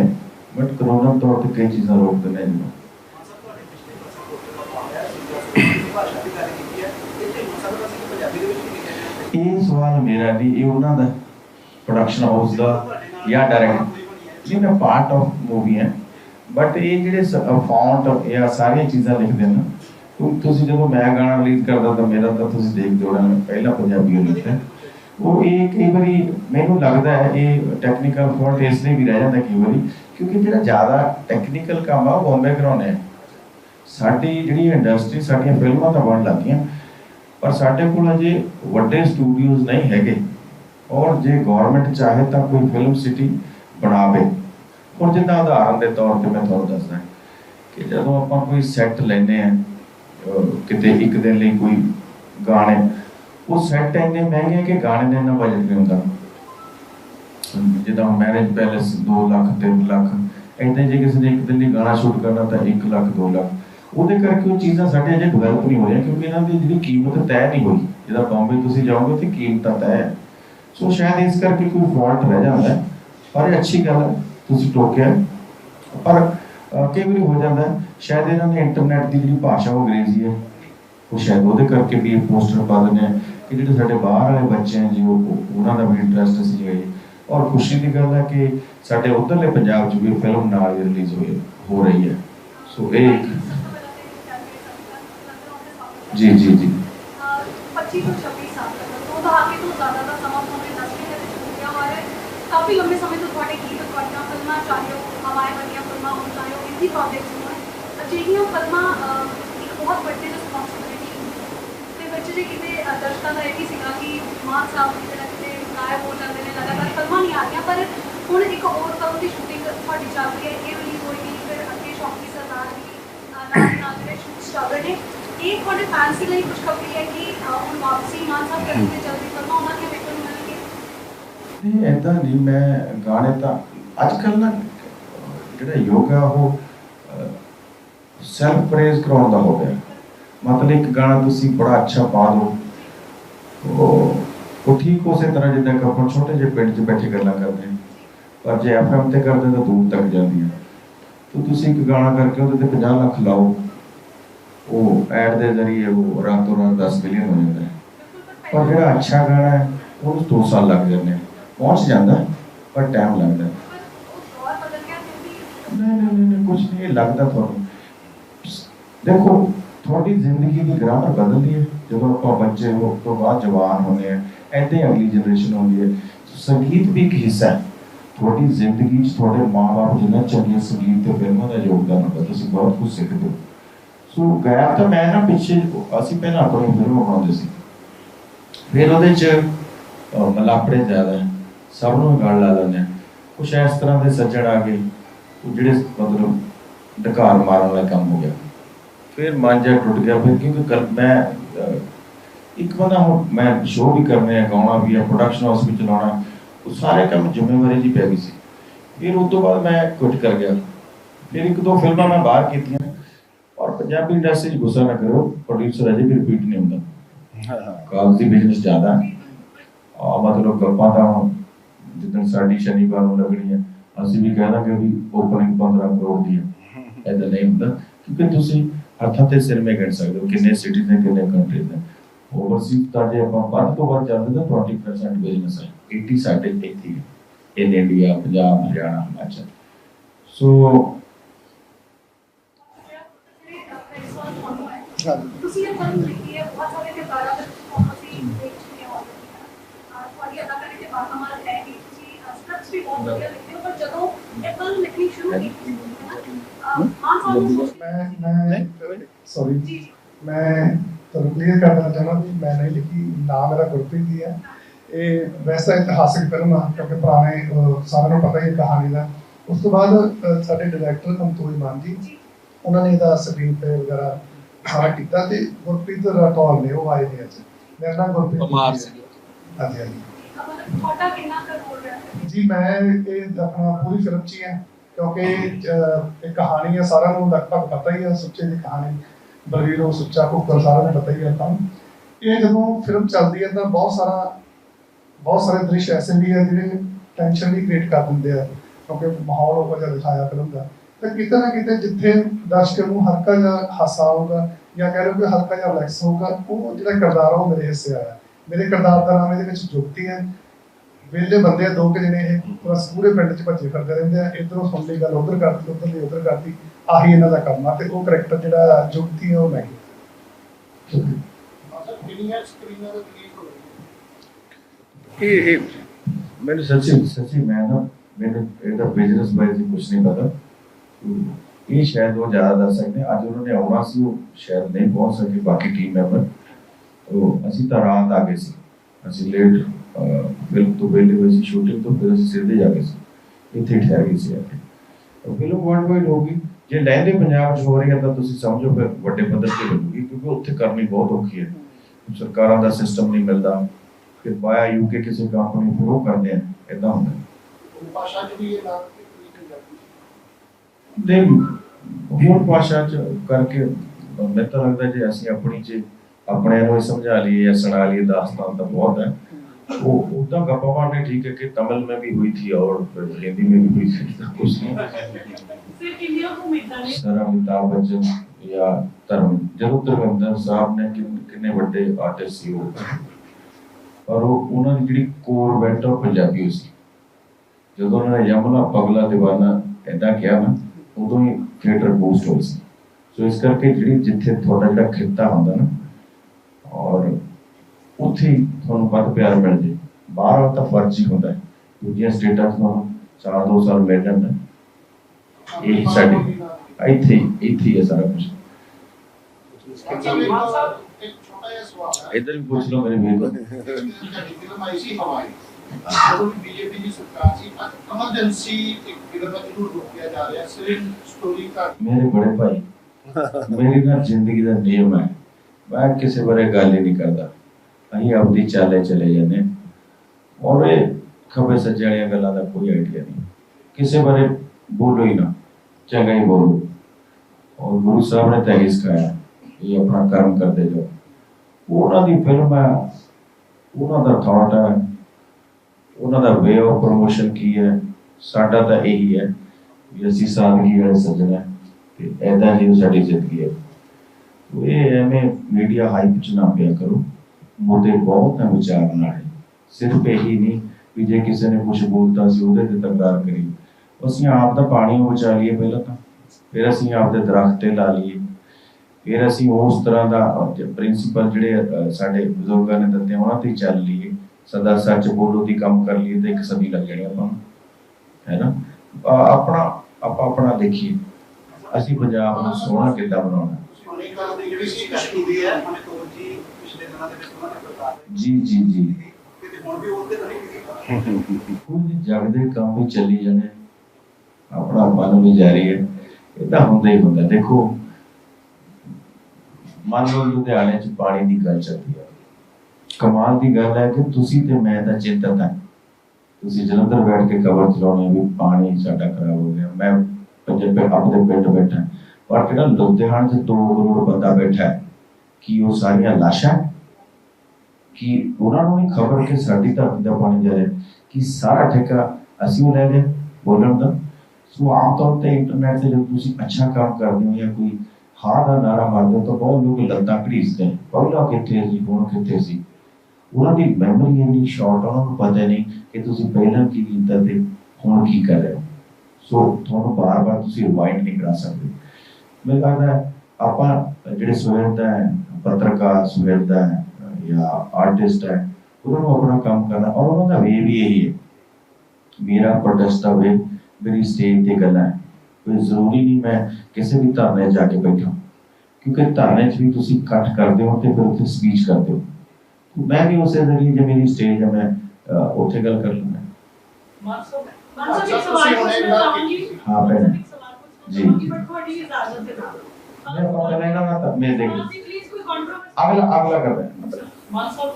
ਬਟ ਕਾਨੂੰਨਨ ਤੌਰ ਤੇ ਕਈ ਚੀਜ਼ਾਂ ਰੋਕ ਨੇ ਤੁਹਾਡੇ ਇਹ ਸਵਾਲ ਮੇਰਾ ਨਹੀਂ ਇਹ ਉਹਨਾਂ ਦਾ ਪ੍ਰੋਡਕਸ਼ਨ ਹਾਊਸ ਦਾ ਜਾਂ ਡਾਇਰੈਕਟ ਨਹੀਂ ਮੈਂ ਪਾਰਟ ਆਫ ਮੂਵੀ ਹੈ। ਬਟ ਇਹ ਜਿਹੜੇ ਫੌਂਟ ਇਹ ਸਾਰੀਆਂ ਚੀਜ਼ਾਂ ਲਿਖਦੇ ਨੇ ਤੁਸੀਂ ਜਦੋਂ ਮੈਂ ਗਾਣਾ ਰਿਲੀਜ਼ ਕਰਦਾ ਤਾਂ ਮੇਰਾ ਤਾਂ ਤੁਸੀਂ ਦੇਖਦੇ ਹੋਣਾ ਪਹਿਲਾ ਪੰਜਾਬੀ ਲਿਖਿਆ ਉਹ ਇਹ ਕਈ ਵਾਰੀ ਮੈਨੂੰ ਲੱਗਦਾ ਹੈ ਇਹ ਟੈਕਨੀਕਲ ਫਾਲਟ ਇਸ ਲਈ ਵੀ ਰਹਿ ਜਾਂਦਾ ਕਈ ਵਾਰੀ, ਕਿਉਂਕਿ ਜਿਹੜਾ ਜ਼ਿਆਦਾ ਟੈਕਨੀਕਲ ਕੰਮ ਆ, ਉਹ ਬੰਬੇ ਕਰਾਉਂਦੇ ਆ। ਸਾਡੀ ਜਿਹੜੀ ਇੰਡਸਟਰੀ ਸਾਡੀਆਂ ਫਿਲਮਾਂ ਤਾਂ ਬਣ ਲੱਗੀਆਂ ਪਰ ਸਾਡੇ ਕੋਲ ਅਜੇ ਵੱਡੇ ਸਟੂਡੀਓਜ਼ ਨਹੀਂ ਹੈਗੇ। ਔਰ ਜੇ ਗਵਰਨਮੈਂਟ ਚਾਹੇ ਤਾਂ ਕੋਈ ਫਿਲਮ ਸਿਟੀ ਬਣਾਵੇ। ਹੁਣ ਜਿੱਦਾਂ ਉਦਾਹਰਨ ਦੇ ਤੌਰ ਤੇ ਮੈਂ ਤੁਹਾਨੂੰ ਦੱਸਦਾ ਕਿ ਜਦੋਂ ਆਪਾਂ ਕੋਈ ਸੈੱਟ ਲੈਨੇ ਆ ਕਿਤੇ ਇੱਕ ਦਿਨ ਲਈ ਕੋਈ ਗਾਣੇ ਉਹ ਸੈੱਟ ਇੰਨੇ ਮਹਿੰਗੇ ਆ ਕਿ ਗਾਣੇ ਦਾ ਇੰਨਾ ਬਜਟ ਨਹੀਂ ਹੁੰਦਾ। ਜਿੱਦਾਂ ਮੈਰਿਜ ਪੈਲੇਸ 2 ਲੱਖ 3 ਲੱਖ, ਏਦਾਂ ਜੇ ਕਿਸੇ ਨੇ ਇੱਕ ਦਿਨ ਲਈ ਗਾਣਾ ਸ਼ੂਟ ਕਰਨਾ ਤਾਂ 1 ਲੱਖ 2 ਲੱਖ। ਉਹਦੇ ਕਰਕੇ ਉਹ ਚੀਜ਼ਾਂ ਸਾਡੇ ਅਜੇ ਡਿਵੈਲਪ ਨਹੀਂ ਹੋਈਆਂ ਕਿਉਂਕਿ ਇਹਨਾਂ ਦੀ ਜਿਹੜੀ ਕੀਮਤ ਤੈਅ ਨਹੀਂ ਹੋਈ। ਜਿਹਦਾ ਬੰਬੇ ਤੁਸੀਂ ਜਾਓਗੇ ਤੇ ਕੀਮਤਾਂ ਤੈਅ ਹੈ। ਸੋ ਸ਼ਾਇਦ ਇਸ ਕਰਕੇ ਕੋਈ ਫਾਲਟ ਰਹਿ ਜਾਂਦਾ ਪਰ ਇਹ ਅੱਛੀ ਗੱਲ ਹੈ, ਤੁਸੀਂ ਟੋਕਿਆ ਪਰ ਕਈ ਵਾਰੀ ਹੋ ਜਾਂਦਾ ਸ਼ਾਇਦ ਇਹਨਾਂ ਨੇ ਇੰਟਰਨੈਟ ਦੀ ਜਿਹੜੀ ਭਾਸ਼ਾ ਉਹ ਅੰਗਰੇਜ਼ੀ ਹੈ। ਉਹ ਸ਼ਾਇਦ ਉਹਦੇ ਕਰਕੇ ਵੀ ਇਹ ਪੋਸਟਰ ਪਾ ਦਿੰਦੇ ਆ। ਕਿ ਜਿਹੜੇ ਸਾਡੇ ਬਾਹਰ ਵਾਲੇ ਬੱਚੇ ਹੈ ਜੀ ਉਹ ਉਹ- ਉਹਨਾਂ ਦਾ ਵੀ ਇੰਟਰਸਟ ਸੀ ਜੀ। ਔਰ ਖੁਸ਼ੀ ਦੀ ਗੱਲ ਹੈ ਕਿ ਸਾਡੇ ਉਧਰਲੇ ਪੰਜਾਬ 'ਚ ਵੀ ਫਿਲਮ ਨਾਲ ਹੀ ਰਿਲੀਜ਼ ਹੋਈ ਹੋ ਰਹੀ ਹੈ। ਸੋ ਇਹ ਜੀ ਜੀ ਜੀ। 25 ਤੋਂ 26 ਸਾਲ ਤੱਕ ਦੋ ਦਹਾਕੇ ਤੋਂ ਜ਼ਿਆਦਾ ਦਾ ਸਮਾਂ ਤੁਹਾਨੂੰ ਇੰਡਸਟਰੀ ਦੇ ਵਿੱਚ ਹੋ ਗਿਆ ਹੋਇਆ ਹੈ। ਕਾਫੀ ਲੰਬੇ ਸਮੇਂ ਤੋਂ ਤੁਹਾਡੇ ਗੀਤ ਤੁਹਾਡੀਆਂ ਫਿਲਮਾਂ ਚਾਹੇ ਉਹ ਹਵਾਏ ਵਰਗੀਆਂ ਫਿਲਮਾਂ ਹੋਣ ਚਾਹੇ ਉਹ ਹਿੰਦੀ ਪ੍ਰੋਜੈਕਟਸ ਹੋਣ ਅਜਿਹੀਆਂ ਫਿਲਮਾਂ ਅਹ, ਇੱਕ ਬਹੁਤ ਵੱਡੀ ਰਿਸਪੌਂਸਿਬਿਲਿਟੀ ਦੇ ਵਿੱਚ ਜੇ ਕਿਤੇ ਅਹ, ਦਰਸ਼ਕਾਂ ਦਾ ਇਹ ਵੀ ਸੀਗਾ ਕਿ ਮਾਨ ਸਾਹਿਬ ਦੀ ਜਿਹੜਾ ਕਿਤੇ ਗਾਇਬ ਹੋ ਜਾਂਦੇ ਨੇ ਲਗਾਤਾਰ ਫਿਲਮਾਂ ਨਹੀਂ ਆ ਰਹੀਆਂ ਪਰ ਹੁਣ ਇੱਕ ਹੋਰ ਫਿਲਮ ਦੀ ਸ਼ੂਟਿੰਗ ਤੁਹਾਡੀ ਚੱਲ ਰਹੀ ਹੈ ਇਹ ਰਿਲੀਜ਼ ਹੋਏਗੀ ਫਿਰ ਅੱਗੇ ਸ਼ੌਕੀ ਸਰਦਾਰ ਦੀ ਅਹ, ਨਾਲ ਦੀ ਨਾਲ ਜਿਹੜੇ ਸ਼ੂਟਸ ਚੱਲ ਰਹੇ ਨੇ। ਇਹ ਤੁਹਾਡੇ ਫੈਨਸ ਲਈ ਖੁਸ਼ਖਬਰੀ ਹੈ ਕਿ ਅਹ, ਹੁਣ ਵਾਪਸੀ ਮਾਨ ਸਾਹਿਬ ਕਰਦੇ ਜਲਦੀ ਫਿਲਮਾਂ ਉਹਨਾਂ ਦੀਆਂ ਵੇਖਣ ਨੂੰ ਮਿਲਣਗੀਆਂ? ਨਹੀਂ ਐਦਾਂ ਨਹੀਂ ਮੈਂ ਗਾਣੇ ਤਾਂ ਅੱਜ ਕੱਲ ਨਾ ਜਿਹੜਾ ਯੋਗਾ ਉਹ ਸੈਲਫ ਪ੍ਰੇਜ਼ ਕਰਾਉਣ ਦਾ ਹੋ ਗਿਆ। ਮਤਲਬ ਇੱਕ ਗਾਣਾ ਤੁਸੀਂ ਬੜਾ ਅੱਛਾ ਪਾ ਦਿਓ ਉਹ ਉਹ ਠੀਕ ਉਸੇ ਤਰ੍ਹਾਂ ਜਿੱਦਾਂ ਕਿ ਆਪਾਂ ਛੋਟੇ ਜਿਹੇ ਪਿੰਡ 'ਚ ਬੈਠੇ ਗੱਲਾਂ ਕਰਦੇ ਹਾਂ। ਪਰ ਜੇ ਐਫਐਮ ਤੇ ਕਰਦੇ ਤਾਂ ਦੂਰ ਤੱਕ ਜਾਂਦੀ ਹੈ ਤਾਂ ਤੁਸੀਂ ਇੱਕ ਗਾਣਾ ਕਰਕੇ ਉਹਦੇ ਤੇ 50 ਲੱਖ ਲਾਓ। ਉਹ ਐਡ ਦੇ ਜ਼ਰੀਏ ਉਹ ਰਾਤੋਂ ਰਾਤ 10 ਮਿਲੀਅਨ ਹੋ ਜਾਂਦਾ ਹੈ। ਪਰ ਜਿਹੜਾ ਅੱਛਾ ਗਾਣਾ ਹੈ ਉਹਨੂੰ 2 ਸਾਲ ਲੱਗ ਜਾਂਦੇ ਪਹੁੰਚ ਜਾਂਦਾ ਪਰ ਟਾਈਮ ਲੱਗਦਾ ਨਹੀਂ ਨਹੀਂ ਨਹੀਂ ਕੁਛ ਨਹੀਂ ਲੱਗਦਾ ਤੁਹਾਨੂੰ। ਦੇਖੋ ਤੁਹਾਡੀ ਜ਼ਿੰਦਗੀ ਦੀ ਗ੍ਰਾਮਰ ਬਦਲਦੀ ਹੈ। ਜਦੋਂ ਆਪਾਂ ਬੱਚੇ ਹੋ ਤੋਂ ਬਾਅਦ ਜਵਾਨ ਹੁੰਦੇ ਆ ਐਦਾਂ ਅਗਲੀ ਜਨਰੇਸ਼ਨ ਹੁੰਦੀ ਹੈ। ਸੰਗੀਤ ਵੀ ਇੱਕ ਹਿੱਸਾ ਹੈ। ਤੁਹਾਡੀ ਜ਼ਿੰਦਗੀ 'ਚ ਤੁਹਾਡੇ ਮਾਪੇ ਜਿੰਨਾ ਚੰਗੇ ਸੰਗੀਤ ਤੇ ਫਿਲਮਾਂ ਦਾ ਯੋਗਦਾਨ ਹੁੰਦਾ, ਤੁਸੀਂ ਬਹੁਤ ਕੁਝ ਸਿੱਖਦੇ ਹੋ। ਸੋ ਗੈਪ ਤਾਂ ਮੈਂ ਨਾ ਪਿੱਛੇ, ਅਸੀਂ ਪਹਿਲਾਂ ਆਪਣੀ ਫਿਲਮ ਬਣਾਉਂਦੇ ਸੀ। ਫਿਰ ਉਹਦੇ 'ਚ ਮਲਾਪੜੇ ਜ਼ਿਆਦਾ ਹੈ। ਸਭ ਨੂੰ ਗੱਲ ਲਾ ਲੈਂਦੇ ਆ ਕੁਛ ਇਸ ਤਰ੍ਹਾਂ ਦੇ ਸੱਜਣ ਆ ਗਏ ਜਿਹੜੇ ਮਤਲਬ ਢਕਾਰ ਮਾਰਨ ਵਾਲਾ ਕੰਮ ਹੋ ਗਿਆ। ਫਿਰ ਮਨ ਜਿਹਾ ਟੁੱਟ ਗਿਆ ਫਿਰ ਕਿਉਂਕਿ ਕੱਲ ਮੈਂ ਇੱਕ ਬੰਦਾ ਹੁਣ ਮੈਂ ਸ਼ੋਅ ਵੀ ਕਰਨੇ ਆ ਗਾਉਣਾ ਵੀ ਆ ਪ੍ਰੋਡਕਸ਼ਨ ਹਾਊਸ ਵੀ ਚਲਾਉਣਾ ਉਹ ਸਾਰੇ ਕੰਮ ਜ਼ਿੰਮੇਵਾਰੀ ਦੀ ਪੈ ਗਈ ਸੀ। ਫਿਰ ਉਸ ਤੋਂ ਬਾਅਦ ਮੈਂ ਕੁਝ ਕਰ ਗਿਆ। ਫਿਰ ਇੱਕ ਦੋ ਫਿਲਮਾਂ ਮੈਂ ਬਾਹਰ ਕੀਤੀਆਂ ਔਰ ਪੰਜਾਬੀ ਇੰਡਸਟਰੀ 'ਚ ਗੁੱਸਾ ਨਾ ਕਰੋ ਪ੍ਰੋਡਿਊਸਰ ਅਜੇ ਵੀ ਰਿਪੀਟ ਨਹੀਂ ਹੁੰਦਾ। ਕਾਗਜ਼ੀ ਬਿਜ਼ਨਸ ਜ਼ਿਆਦਾ ਆ ਮਤਲਬ ਗੱਪਾਂ ਤਾਂ ਜਿੱਦਣ ਸਾਡੀ ਸ਼ਨੀਵਾਰ ਨੂੰ ਲੱਗਣੀ ਹੈ ਅਸੀਂ ਵੀ ਕਹਿ ਦਾਂਗੇ ਵੀ ਓਪਨਿੰਗ 15 ਕਰੋੜ ਦੀ ਹੈ। ਐਦਾਂ ਨਹੀਂ ਹੁੰਦਾ। ਕਿਉਂਕਿ ਤੁਸੀਂ ਹੱਥਾਂ ਤੇ ਸਿਰ ਮੇ ਗਿਣ ਸਕਦੇ ਹੋ ਕਿੰਨੇ ਸਿਟੀਜ਼ ਨੇ, ਕਿੰਨੇ ਕੰਟਰੀਜ਼ ਨੇ। ਓਵਰਸੀਜ਼ ਤਾਂ ਜੇ ਆਪਾਂ ਵੱਧ ਤੋਂ ਵੱਧ ਚੱਲਦੇ ਤਾਂ 20% ਬਿਜ਼ਨਸ ਹੈ। 80 ਸਾਡੇ ਇੱਥੇ ਹੀ ਹੈ। In India Punjab, Haryana, Himachal. So ਤੁਸੀਂ ਇਹ ਫਿਲਮ ਲਿਖੀ ਹੈ, ਬਹੁਤ ਸਾਰੇ ਕਿਰਦਾਰਾਂ ਦੇ ਵਿੱਚ ਅਸੀਂ ਦੇਖ ਚੁੱਕੇ ਹਾਂ already। ਅਹ ਤੁਹਾਡੀ ਅਦਾਕਾਰੀ ਦੇ ਬਾਅਦ ਹਮਾਰਾ ਹੈ ਕਿ ਤੁਸੀਂ ਸਕ੍ਰਿਪਟਸ ਵੀ ਬਹੁਤ ਵਧੀਆ ਲਿਖਦੇ ਹੋ, ਪਰ ਜਦੋਂ ਇਹ ਫਿਲਮ ਲਿਖਣੀ ਸ਼ੁਰੂ ਕੀਤੀ ਮੈਂ ਸੌਰੀ ਮੈਂ ਤੁਹਾਨੂੰ ਕਲੀਅਰ ਕਰ ਦੇਣਾ ਚਾਹੁੰਦਾ ਵੀ ਮੈਂ ਨਹੀਂ ਲਿਖੀ ਨਾਮ ਮੇਰਾ ਗੁਰਪ੍ਰੀਤ ਜੀ ਹੈ। ਇਹ ਵੈਸਾ ਇਤਿਹਾਸਕ ਫਿਲਮ ਆ ਕਿਉਂਕਿ ਪੁਰਾਣੇ ਸਾਰਿਆਂ ਨੂੰ ਪਤਾ ਹੀ ਕਹਾਣੀ ਦਾ। ਉਸ ਤੋਂ ਬਾਅਦ ਸਾਡੇ ਡਾਇਰੈਕਟਰ ਅੰਤੋਈ ਮਾਨ ਜੀ ਉਹਨਾਂ ਨੇ ਇਹਦਾ ਸਕਰੀਨ ਤੇ ਵਗੈਰਾ ਸਾਰਾ ਕੀਤਾ ਤੇ ਗੁਰਪ੍ਰੀਤ ਰਾਠੌਰ ਨੇ ਉਹ ਆਏ ਨੇ ਅੱਜ। ਮੇਰਾ ਨਾਮ ਗੁਰਪ੍ਰੀਤ ਕੁਮਾਰ ਹੈ। ਹਾਂਜੀ ਹਾਂਜੀ। ਤੁਹਾਡਾ ਕਿੰਨਾ ਕੁ ਰੋਲ ਰਿਹਾ ਹੈ? ਜੀ ਮੈਂ ਇਹ ਆਪਣਾ ਪੂਰੀ ਫਿਲਮ 'ਚ ਹੀ ਹਾਂ। ਕਿਉਂਕਿ ਇਹ ਕਹਾਣੀ ਹੈ ਸਾਰਿਆਂ ਨੂੰ ਲਗਭਗ ਪਤਾ ਹੀ ਹੈ ਸੁੱਚੇ ਦੀ ਕਹਾਣੀ, ਬਲਵੀਰੋ, ਸੁੱਚਾ ਕੁੱਕਰ ਸਾਰਿਆਂ ਨੂੰ ਪਤਾ ਹੀ ਹੈ ਤਾਂ ਇਹ ਜਦੋਂ ਫਿਲਮ ਚੱਲਦੀ ਹੈ ਤਾਂ ਬਹੁਤ ਸਾਰਾ, ਬਹੁਤ ਸਾਰੇ ਦ੍ਰਿਸ਼ ਐਸੇ ਵੀ ਹੈ ਜਿਹੜੇ ਟੈਨਸ਼ਨ ਵੀ ਕ੍ਰੀਏਟ ਕਰ ਦਿੰਦੇ ਆ, ਕਿਉਂਕਿ ਮਾਹੌਲ ਉਹ ਜਿਹਾ ਦਿਖਾਇਆ ਫਿਲਮ ਦਾ। ਤਾਂ ਕਿਤੇ ਨਾ ਕਿਤੇ ਜਿੱਥੇ ਦਰਸ਼ਕ ਨੂੰ ਹਲਕਾ ਜਿਹਾ ਹਾਸਾ ਆਊਗਾ, ਜਾਂ ਕਹਿ ਲਓ ਕਿ ਹਲਕਾ ਜਿਹਾ ਰਿਲੈਕਸ ਹੋਊਗਾ, ਉਹ ਜਿਹੜਾ ਕਿਰਦਾਰ ਆ, ਉਹ ਮੇਰੇ ਹਿੱਸੇ ਆਇਆ ਮੇਰੇ ਕਿਰਦਾਰ ਦਾ ਨਾਮ ਇਹਦੇ ਵਿੱਚ ਜੁਗਤੀ ਹੈ। ਵਿਹਲੇ ਬੰਦੇ ਦੋ ਕਿ ਜਿਹੜੇ ਇਹ ਬਸ ਪੂਰੇ ਪਿੰਡ 'ਚ ਭੱਜੇ ਫਿਰਦੇ ਰਹਿੰਦੇ ਆ ਇਧਰੋਂ ਸੁਣ ਲਈ ਗੱਲ ਉਧਰ ਕਰਤੀ ਉਧਰ ਲਈ ਉਧਰ ਕਰਤੀ ਆਹੀ ਇਹਨਾਂ ਦਾ ਕੰਮ ਆ ਤੇ ਉਹ ਕਰੈਕਟਰ ਜਿਹੜਾ ਜੁਗਤੀ ਉਹ ਮੈਂ ਇਹ ਇਹ ਮੈਨੂੰ ਸੱਚੀ ਸੱਚੀ ਮੈਂ ਨਾ ਮੈਨੂੰ ਇਹਦਾ ਬਿਜ਼ਨਸ ਬਾਰੇ ਕੁਝ ਨਹੀਂ ਪਤਾ। ਇਹ ਸ਼ਾਇਦ ਉਹ ਜ਼ਿਆਦਾ ਦੱਸ ਸਕਦੇ। ਅੱਜ ਉਹਨਾਂ ਨੇ ਆਉਣਾ ਸੀ ਉਹ ਸ਼ਾਇਦ ਨਹੀਂ ਪਹੁੰਚ ਸਕੇ ਬਾਕੀ ਟੀਮ ਮੈਂਬਰ ਉਹ ਅਸੀਂ ਤਾਂ ਰਾਤ ਆ ਗਏ ਸੀ। ਅਸੀਂ ਲੇਟ ਫਿਲਮ ਤੋਂ ਵੇਲੇ ਹੋਈ ਸੀ ਸ਼ੂਟਿੰਗ ਤੋਂ ਫਿਰ ਅਸੀਂ ਸਿੱਧੇ ਜਾ ਗਏ ਸੀ। ਇੱਥੇ ਹੀ ਠਹਿਰ ਗਏ ਸੀ ਆ ਕੇ। ਉਹ ਫਿਲਮ ਵਰਲਡ ਵਾਈਡ ਹੋ ਗਈ। ਜੇ ਲਹਿੰਦੇ ਪੰਜਾਬ 'ਚ ਹੋ ਰਹੀ ਹੈ ਤਾਂ ਤੁਸੀਂ ਸਮਝੋ ਫਿਰ ਵੱਡੇ ਪੱਧਰ ਤੇ ਲੱਗੂਗੀ ਕਿਉਂਕਿ ਉੱਥੇ ਕਰਨੀ ਬਹੁਤ ਔਖੀ ਹੈ। ਸਰਕਾਰਾਂ ਦਾ ਸਿਸਟਮ ਨਹੀਂ ਮਿਲਦਾ। ਫਿਰ ਬਾਇਆ ਯੂਕੇ ਕਿਸੇ ਕੰਪਨੀ ਫਿਰ ਉਹ ਕਰਦੇ ਆ ਇਦਾਂ ਹੁੰਦਾ। ਹੈ ਭਾਸ਼ਾ 'ਚ ਵੀ ਇਹ ਕਿ 'ਚ। ਦੇ ਹੋਰ ਭਾਸ਼ਾ ਚ ਕਰਕੇ ਮੈਨੂੰ ਤਾਂ ਲੱਗਦਾ ਜੇ ਅਸੀਂ ਆਪਣੀ ਚ ਆਪਣੇ ਨੂੰ ਹੀ ਸਮਝਾ ਲਈਏ ਜਾਂ ਸੁਣਾ ਲਈਏ ਦਾਸਤਾਨ ਤਾਂ ਬਹੁਤ है वो उतना गप्पा मारने ठीक है कि तमिल में भी हुई थी और हिंदी में भी हुई थी तो कुछ नहीं ਫਿਰ ਕਿੰਨੀਆਂ ਕੁ ਉਮੀਦਾਂ ਨੇ ਸਰ ਅਮਿਤਾਭ ਬੱਚਨ ਜਾਂ ਧਰਮ ਜਦੋਂ ਧਰਮਿੰਦਰ ਸਾਹਿਬ ਨੇ ਕਿੰਨ- ਕਿੰਨੇ ਵੱਡੇ ਆਰਟਿਸਟ ਸੀ ਉਹ ਪਰ ਉਹ ਉਹਨਾਂ ਦੀ ਜਿਹੜੀ ਕੋਰ ਵੈਂਟ ਉਹ ਪੰਜਾਬੀ ਸੀ ਜਦੋਂ ਉਹਨਾਂ ਨੇ ਯਮਲਾ ਪਗਲਾ ਦੀਵਾਨਾ ਏਦਾਂ ਕਿਹਾ ਨਾ ਉਦੋਂ ਹੀ ਥੀਏਟਰ ਬੂਸਟ ਹੋਈ ਸੀ ਸੋ ਇਸ ਕਰਕੇ ਜਿਹੜੀ ਜਿੱਥੇ ਤੁਹਾਡਾ ਜਿਹੜਾ ਖਿੱਤਾ ਹੁੰਦਾ ਨਾ ਔਰ ਉੱਥੇ ਤੁਹਾਨੂੰ ਵੱਧ ਪਿਆਰ ਮਿਲ ਜੇ। ਬਾਹਰ ਤਾਂ ਫਰਜ਼ ਹੀ ਹੁੰਦਾ ਹੈ। ਦੂਜੀਆਂ ਸਟੇਟਾਂ ਤੁਹਾਨੂੰ ਸਾਲ ਦੋ ਸਾਲ ਮਿਲ ਜਾਂਦਾ ਹੈ। ਇਹ ਸਾਡੀ ਇੱਥੇ ਇੱਥੇ ਹੀ ਸਾਰਾ ਕੁਝ ਇੱਧਰ ਵੀ ਪੁੱਛ ਲਓ ਮੇਰੇ ਵੀਰ ਨੂੰ। ਸੀ ਜਦੋਂ ਬੀਜੇਪੀ ਦੀ ਸਰਕਾਰ ਸੀ ਐਮਰਜੈਂਸੀ ਇੱਕ ਹੈ ਜਿਹਨੂੰ ਰੋਕਿਆ ਜਾ ਰਿਹਾ ਸਿਰਫ ਸਟੋਰੀ ਦਾ ਮੇਰੇ ਬੜੇ ਭਾਈ ਮੇਰੀ ਨਾ ਜ਼ਿੰਦਗੀ ਦਾ ਨਿਯਮ ਹੈ। ਮੈਂ ਕਿਸੇ ਬਾਰੇ ਗੱਲ ਹੀ ਨਹੀਂ ਕਰਦਾ। ਅਸੀਂ ਆਪਦੀ ਚਾਲੇ ਚਲੇ ਜਾਂਦੇ ਹਾਂ। ਔਰ ਖੱਬੇ ਸੱਜੇ ਵਾਲੀਆਂ ਗੱਲਾਂ ਦਾ ਕੋਈ ਆਈਡੀਆ ਨਹੀਂ। ਕਿਸੇ ਬਾਰੇ ਬੋਲੋ ਹੀ ਨਾ, ਚੰਗਾ ਹੀ ਬੋਲੋ। ਔਰ ਗੁਰੂ ਸਾਹਿਬ ਨੇ ਤਾਂ ਇਹੀ ਸਿਖਾਇਆ ਇਹ ਆਪਣਾ ਕਰਮ ਕਰਦੇ ਜਾਓ। ਉਹਨਾਂ ਦੀ ਫਿਲਮ ਹੈ, ਉਹਨਾਂ ਦਾ ਥਾਟ ਹੈ, ਉਹਨਾਂ ਦਾ ਵੇ ਆਫ ਪ੍ਰੋਮੋਸ਼ਨ ਕੀ ਹੈ, ਸਾਡਾ ਤਾਂ ਇਹੀ ਹੈ ਵੀ ਅਸੀਂ ਸਾਦਗੀ ਵਾਲੇ ਸੱਜਣਾ ਹੈ ਤੇ ਐਦਾਂ ਹੀ ਸਾਡੀ ਜ਼ਿੰਦਗੀ ਹੈ। ਇਹ ਐਵੇਂ ਮੀਡੀਆ ਹਾਈਪ ਚ ਨਾ ਪਿਆ ਕਰੋ। ਮੁੱਦੇ ਬਹੁਤ ਹੈ ਵਿਚਾਰਨ ਸਿਰਫ ਇਹੀ ਨਹੀਂ ਵੀ ਜੇ ਕਿਸੇ ਨੇ ਕੁਝ ਬੋਲਤਾ ਸੀ, ਉਹਦੇ ਤੇ ਤਕਰਾਰ ਕਰੀ। ਅਸੀਂ ਆਪ ਦਾ ਪਾਣੀ ਬਚਾ ਲਈਏ ਪਹਿਲਾਂ ਤਾਂ। ਫਿਰ ਅਸੀਂ ਆਪ ਦੇ ਦਰਖਤ ਤੇ ਲਾ ਲਈਏ। ਫਿਰ ਅਸੀਂ ਉਸ ਤਰ੍ਹਾਂ ਦਾ ਪ੍ਰਿੰਸੀਪਲ ਜਿਹੜੇ ਸਾਡੇ ਬਜ਼ੁਰਗਾਂ ਨੇ ਦਿੱਤੇ, ਉਹਨਾਂ ਤੇ ਚੱਲ ਲਈਏ। ਸਦਾ ਸੱਚ ਬੋਲੋ ਦੀ ਕੰਮ ਕਰ ਲਈਏ ਤੇ ਇੱਕ ਸਦੀ ਲੱਗ ਜਾਣੀ ਆਪਾਂ ਨੂੰ। ਹੈ ਨਾ? ਆਪਣਾ, ਆਪਾਂ ਆਪਣਾ ਦੇਖੀਏ। ਅਸੀਂ ਪੰਜਾਬ ਨੂੰ ਸੋਹਣਾ ਕਿੱਦਾਂ ਬਣਾਉਣਾ। ਉਹਨੇ ਕੱਲ ਦੀ ਜਿਹੜੀ ਸ਼ਿਕਾਇਤ ਹੁੰਦੀ ਹੈ ਉਹਨੇ ਤੋਂ ਜੀ ਪਿਛਲੇ ਦਿਨਾਂ ਦੇ ਵਿੱਚ ਉਹਨਾਂ ਨੇ ਬਤਾ ਜੀ ਜੀ ਜੀ। ਹੁਣ ਵੀ ਉਹਦੇ ਨਹੀਂ ਕੀਤੀ ਕੋਈ ਜਗ ਦੇ ਕੰਮ ਵੀ ਚੱਲੀ ਜਾਣੇ ਆਪਣਾ ਮਨ ਵੀ ਜਾਰੀ ਹੈ। ਇਦਾਂ ਹੁੰਦਾ ਹੀ ਹੁੰਦਾ। ਦੇਖੋ ਮੰਨ ਲਓ ਲੁਧਿਆਣੇ ਚ ਪਾਣੀ ਦੀ ਗੱਲ ਚੱਲਦੀ ਹੈ ਕਮਾਲ ਦੀ ਗੱਲ ਹੈ ਕਿ ਤੁਸੀਂ ਤੇ ਮੈਂ ਤਾਂ ਚਿੰਤਤ ਹਾਂ। ਤੁਸੀਂ ਜਲੰਧਰ ਬੈਠ ਕੇ ਖਬਰ ਚਲਾਉਣੀ ਵੀ ਪਾਣੀ ਸਾਡਾ ਖਰਾਬ ਹੋ ਗਿਆ। ਮੈਂ ਪੰਜਾਬ ਆਪਣੇ ਪਿੰਡ ਬੈਠਾ। ਪਰ ਕਿਹੜਾ ਲੁਧਿਆਣੇ ਚ 2 ਕਰੋੜ ਬੰਦਾ ਬੈਠਾ ਹੈ। ਕੀ ਉਹ ਸਾਰੀਆਂ ਲਾਸ਼ਾਂ ਕਿ ਉਹਨਾਂ ਨੂੰ ਨਹੀਂ ਖਬਰ ਕਿ ਸਾਡੀ ਧਰਤੀ ਦਾ ਪਾਣੀ ਜਾ ਰਿਹਾ ਕਿ ਸਾਰਾ ਠੇਕਾ ਅਸੀਂ ਉਹ ਲੈ ਲਿਆ ਬੋਲਣ ਦਾ? ਸੋ ਆਮ ਤੌਰ ਤੇ ਇੰਟਰਨੈਟ ਤੇ ਜਦੋਂ ਤੁਸੀਂ ਅੱਛਾ ਕੰਮ ਕਰਦੇ ਹੋ ਜਾਂ ਕੋਈ ਹਾਂ ਦਾ ਨਾਰਾ ਮਾਰਦੇ ਹੋ ਤਾਂ ਬਹੁਤ ਲੋਕ ਲੱਤਾਂ ਘੜੀਸਦੇ ਨੇ। ਪਹਿਲਾਂ ਕਿੱਥੇ ਸੀ, ਹੁਣ ਕਿੱਥੇ ਸੀ? ਉਹਨਾਂ ਦੀ ਮੈਮਰੀ ਇੰਨੀ ਸ਼ਾਰਟ ਉਹਨਾਂ ਨੂੰ ਪਤਾ ਨਹੀਂ ਕਿ ਤੁਸੀਂ ਪਹਿਲਾਂ ਕੀ ਕੀਤਾ ਤੇ ਹੁਣ ਕੀ ਕਰ ਰਹੇ ਹੋ। ਸੋ ਤੁਹਾਨੂੰ ਬਾਰ-ਬਾਰ ਤੁਸੀਂ ਰਿਵਾਈਂਡ ਨਹੀਂ ਕਰਾ ਸਕਦੇ। ਮੈਨੂੰ ਲੱਗਦਾ ਹੈ ਆਪਾਂ ਜਿਹੜੇ ਸੁਹਿਰਦ ਹੈ ਪੱਤਰਕਾਰ ਸੁਹਿਰਦ ਹੈ ਜਾਂ ਆਰਟਿਸਟ ਹੈ ਉਹਨਾਂ ਨੂੰ ਆਪਣਾ ਕੰਮ ਕਰਨਾ ਔਰ ਉਹਨਾਂ ਦਾ ਵੇ ਵੀ ਇਹੀ ਹੈ ਮੇਰਾ ਪ੍ਰੋਟੈਸਟ ਦਾ ਵੇ ਮੇਰੀ ਸਟੇਜ ਤੇ ਗੱਲਾਂ ਹੈ ਕੋਈ ਜ਼ਰੂਰੀ ਨਹੀਂ ਮੈਂ ਕਿਸੇ ਵੀ ਧਰਨੇ 'ਚ ਜਾ ਕੇ ਬੈਠਾ ਕਿਉਂਕਿ ਧਰਨੇ 'ਚ ਵੀ ਤੁਸੀਂ ਇਕੱਠ ਕਰਦੇ ਹੋ ਤੇ ਫਿਰ ਉੱਥੇ ਸਪੀਚ ਕਰਦੇ ਹੋ ਮੈਂ ਵੀ ਉਸੇ ਜ਼ਰੀਏ ਜੇ ਮੇਰੀ ਸਟੇਜ ਹੈ ਮੈਂ ਅਹ, ਉੱਥੇ ਗੱਲ ਕਰ ਲੈਂਦਾ ਮਾਨਸਾ ਅੱਛਾ, ਇੱਕ ਤੁਸੀਂ ਸਵਾਲ ਹੁਣੇ ਪੁੱਛਣਾ ਗੱਲ ਚਾਹਾਂਗੀ ਕੀਤੀ ਸੀ। ਹਾਂ, ਭੈਣ। ਜੀ। ਇਜਾਜ਼ਤ ਦੇ ਨਾਲ। ਮੈਂ ਕਹੂੰਗਾ ਲੈਣਾ ਨਾ ਤਾਂ। ਮੈਂ ਦੇਖ ਮਾਨਸੀ ਪਲੀਜ਼ ਕੋਈ ਕੰਟਰੋਵਰਸੀ ਅਗਲਾ ਅਗਲਾ ਕਰਦਾ ਹੈ ਮਤਲਬ ਮਾਨ ਸਾਹਿਬ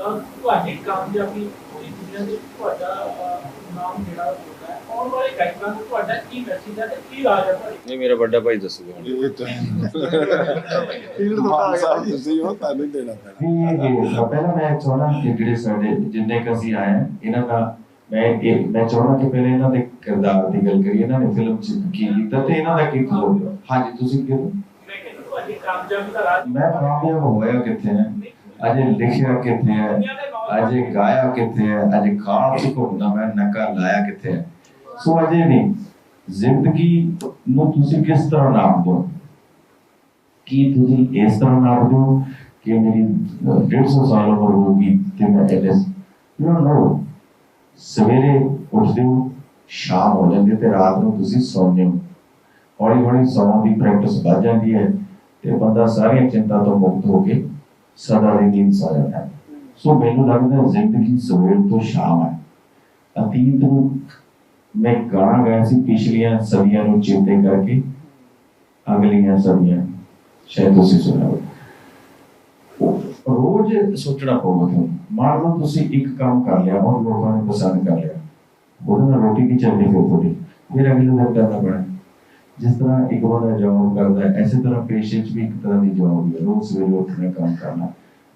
ਅਹ ਤੁਹਾਡੀ ਕਾਮਯਾਬੀ ਪੂਰੀ ਦੁਨੀਆ ਦੇ ਤੁਹਾਡਾ ਨਾਮ ਜਿਹੜਾ ਹੁੰਦਾ ਹੈ ਆਉਣ ਵਾਲੇ ਗਾਇਕਾਂ ਨੂੰ ਤੁਹਾਡਾ ਕੀ ਮੈਸੇਜ ਹੈ ਤੇ ਕੀ ਰਾਜ ਹੈ ਤੁਹਾਡੀ? ਨਹੀਂ ਮੇਰਾ ਵੱਡਾ ਭਾਈ ਦੱਸੂਗਾ ਇਹ ਤਾਂ ਤੋਂ ਮਾਨ ਸਾਹਿਬ ਤੁਸੀਂ ਉਹ ਤੁਹਾਨੂੰ ਹੀ ਦੇਣਾ ਪੈਣਾ। ਵੀ ਇਹ ਪਹਿਲਾਂ ਮੈਂ ਚਾਹਣਾ ਕਿ ਜਿਹੜੇ ਸਾਡੇ ਜਿੰਨੇ ਕੁ ਅਸੀਂ ਆਏ ਹਾਂ, ਇਹਨਾਂ ਦਾ ਮੈਂ ਇਹ ਮੈਂ ਚਾਹਣਾ ਕਿ ਪਹਿਲੇ ਇਹਨਾਂ ਦੇ ਕਿਰਦਾਰ ਦੀ ਗੱਲ ਕਰੀਏ ਇਹਨਾਂ ਨੇ ਫਿਲਮ ਚ ਕੀ ਕੀਤਾ ਤੇ ਇਹਨਾਂ ਦਾ ਕੀ ਕਸੂਰ ਹਾਂਜੀ ਤੁਸੀਂ ਕਿਹੋ? ਮੈਂ ਕਾਮਯਾਬ ਹੋਇਆ ਕਿੱਥੇ ਹੈ ਅਜੇ ਲਿਖਿਆ ਕਿੱਥੇ ਹੈ ਅਜੇ ਗਾਇਆ ਕਿੱਥੇ ਹੈ ਅਜੇ ਖਾਣ ਚ ਘੁੰਮਦਾ ਮੈਂ ਨਕਾ ਲਾਇਆ ਕਿੱਥੇ ਹੈ ਸੋ ਅਜੇ ਨਹੀਂ। ਜ਼ਿੰਦਗੀ ਨੂੰ ਤੁਸੀਂ ਕਿਸ ਤਰ੍ਹਾਂ ਨਾਪਦੇ ਹੋ? ਕੀ ਤੁਸੀਂ ਇਸ ਤਰ੍ਹਾਂ ਨਾਪਦੇ ਹੋ ਕਿ ਮੇਰੀ ਅਹ, 150 ਸਾਲ ਉਮਰ ਹੋਊਗੀ ਤੇ ਮੈਂ ਐਲਐਸ ਯੂ ਨੋ ਸਵੇਰੇ ਉੱਠਦੇ ਹੋ ਸ਼ਾਮ ਹੋ ਜਾਂਦੀ ਤੇ ਰਾਤ ਨੂੰ ਤੁਸੀਂ ਸੌਂਦੇ ਹੋ। ਹੌਲੀ ਹੌਲੀ ਸੌਣ ਦੀ ਪ੍ਰੈਕਟਿਸ ਵੱਧ ਜਾਂਦੀ ਹੈ ਤੇ ਬੰਦਾ ਸਾਰੀਆਂ ਚਿੰਤਾ ਤੋਂ ਮੁਕਤ ਹੋ ਕੇ ਸਦਾ ਦੀ ਨੀਂਦ ਸੌ ਜਾਂਦਾ ਹੈ। ਸੋ ਮੈਨੂੰ ਲੱਗਦਾ ਜ਼ਿੰਦਗੀ ਸਵੇਰ ਤੋਂ ਸ਼ਾਮ ਹੈ। ਅਤੀਤ ਨੂੰ ਮੈਂ ਗਾਣਾ ਗਾਇਆ ਸੀ ਪਿਛਲੀਆਂ ਸਦੀਆਂ ਨੂੰ ਚੇਤੇ ਕਰਕੇ, ਅਗਲੀਆਂ ਸਦੀਆਂ, ਸ਼ਾਇਦ ਤੁਸੀਂ ਸੁਣਿਆ ਕੁਝ ਸੋਚਣਾ ਪਊਗਾ ਮੰਨ ਲਓ ਤੁਸੀਂ ਇੱਕ ਕੰਮ ਕਰ ਲਿਆ, ਬਹੁਤ ਲੋਕਾਂ ਨੇ ਪਸੰਦ ਕਰ ਲਿਆ, ਉਹਦੇ ਨਾਲ ਰੋਟੀ ਵੀ ਚੱਲਦੀ ਹੋ ਤੁਹਾਡੀ, ਫਿਰ ਅਗਲੇ ਦਿਨ ਕਰਨਾ ਪੈਣਾ ਜਿਸ ਤਰ੍ਹਾਂ ਇੱਕ ਬੰਦਾ ਜੌਬ ਕਰਦਾ ਹੈ ਐਸੇ ਤਰ੍ਹਾਂ ਪੇਸ਼ੇ 'ਚ ਵੀ ਇੱਕ ਤਰ੍ਹਾਂ ਦੀ ਜੌਬ ਹੈ, ਰੋਜ਼ ਸਵੇਰੇ ਉੱਠਣਾ, ਕੰਮ ਕਰਨਾ।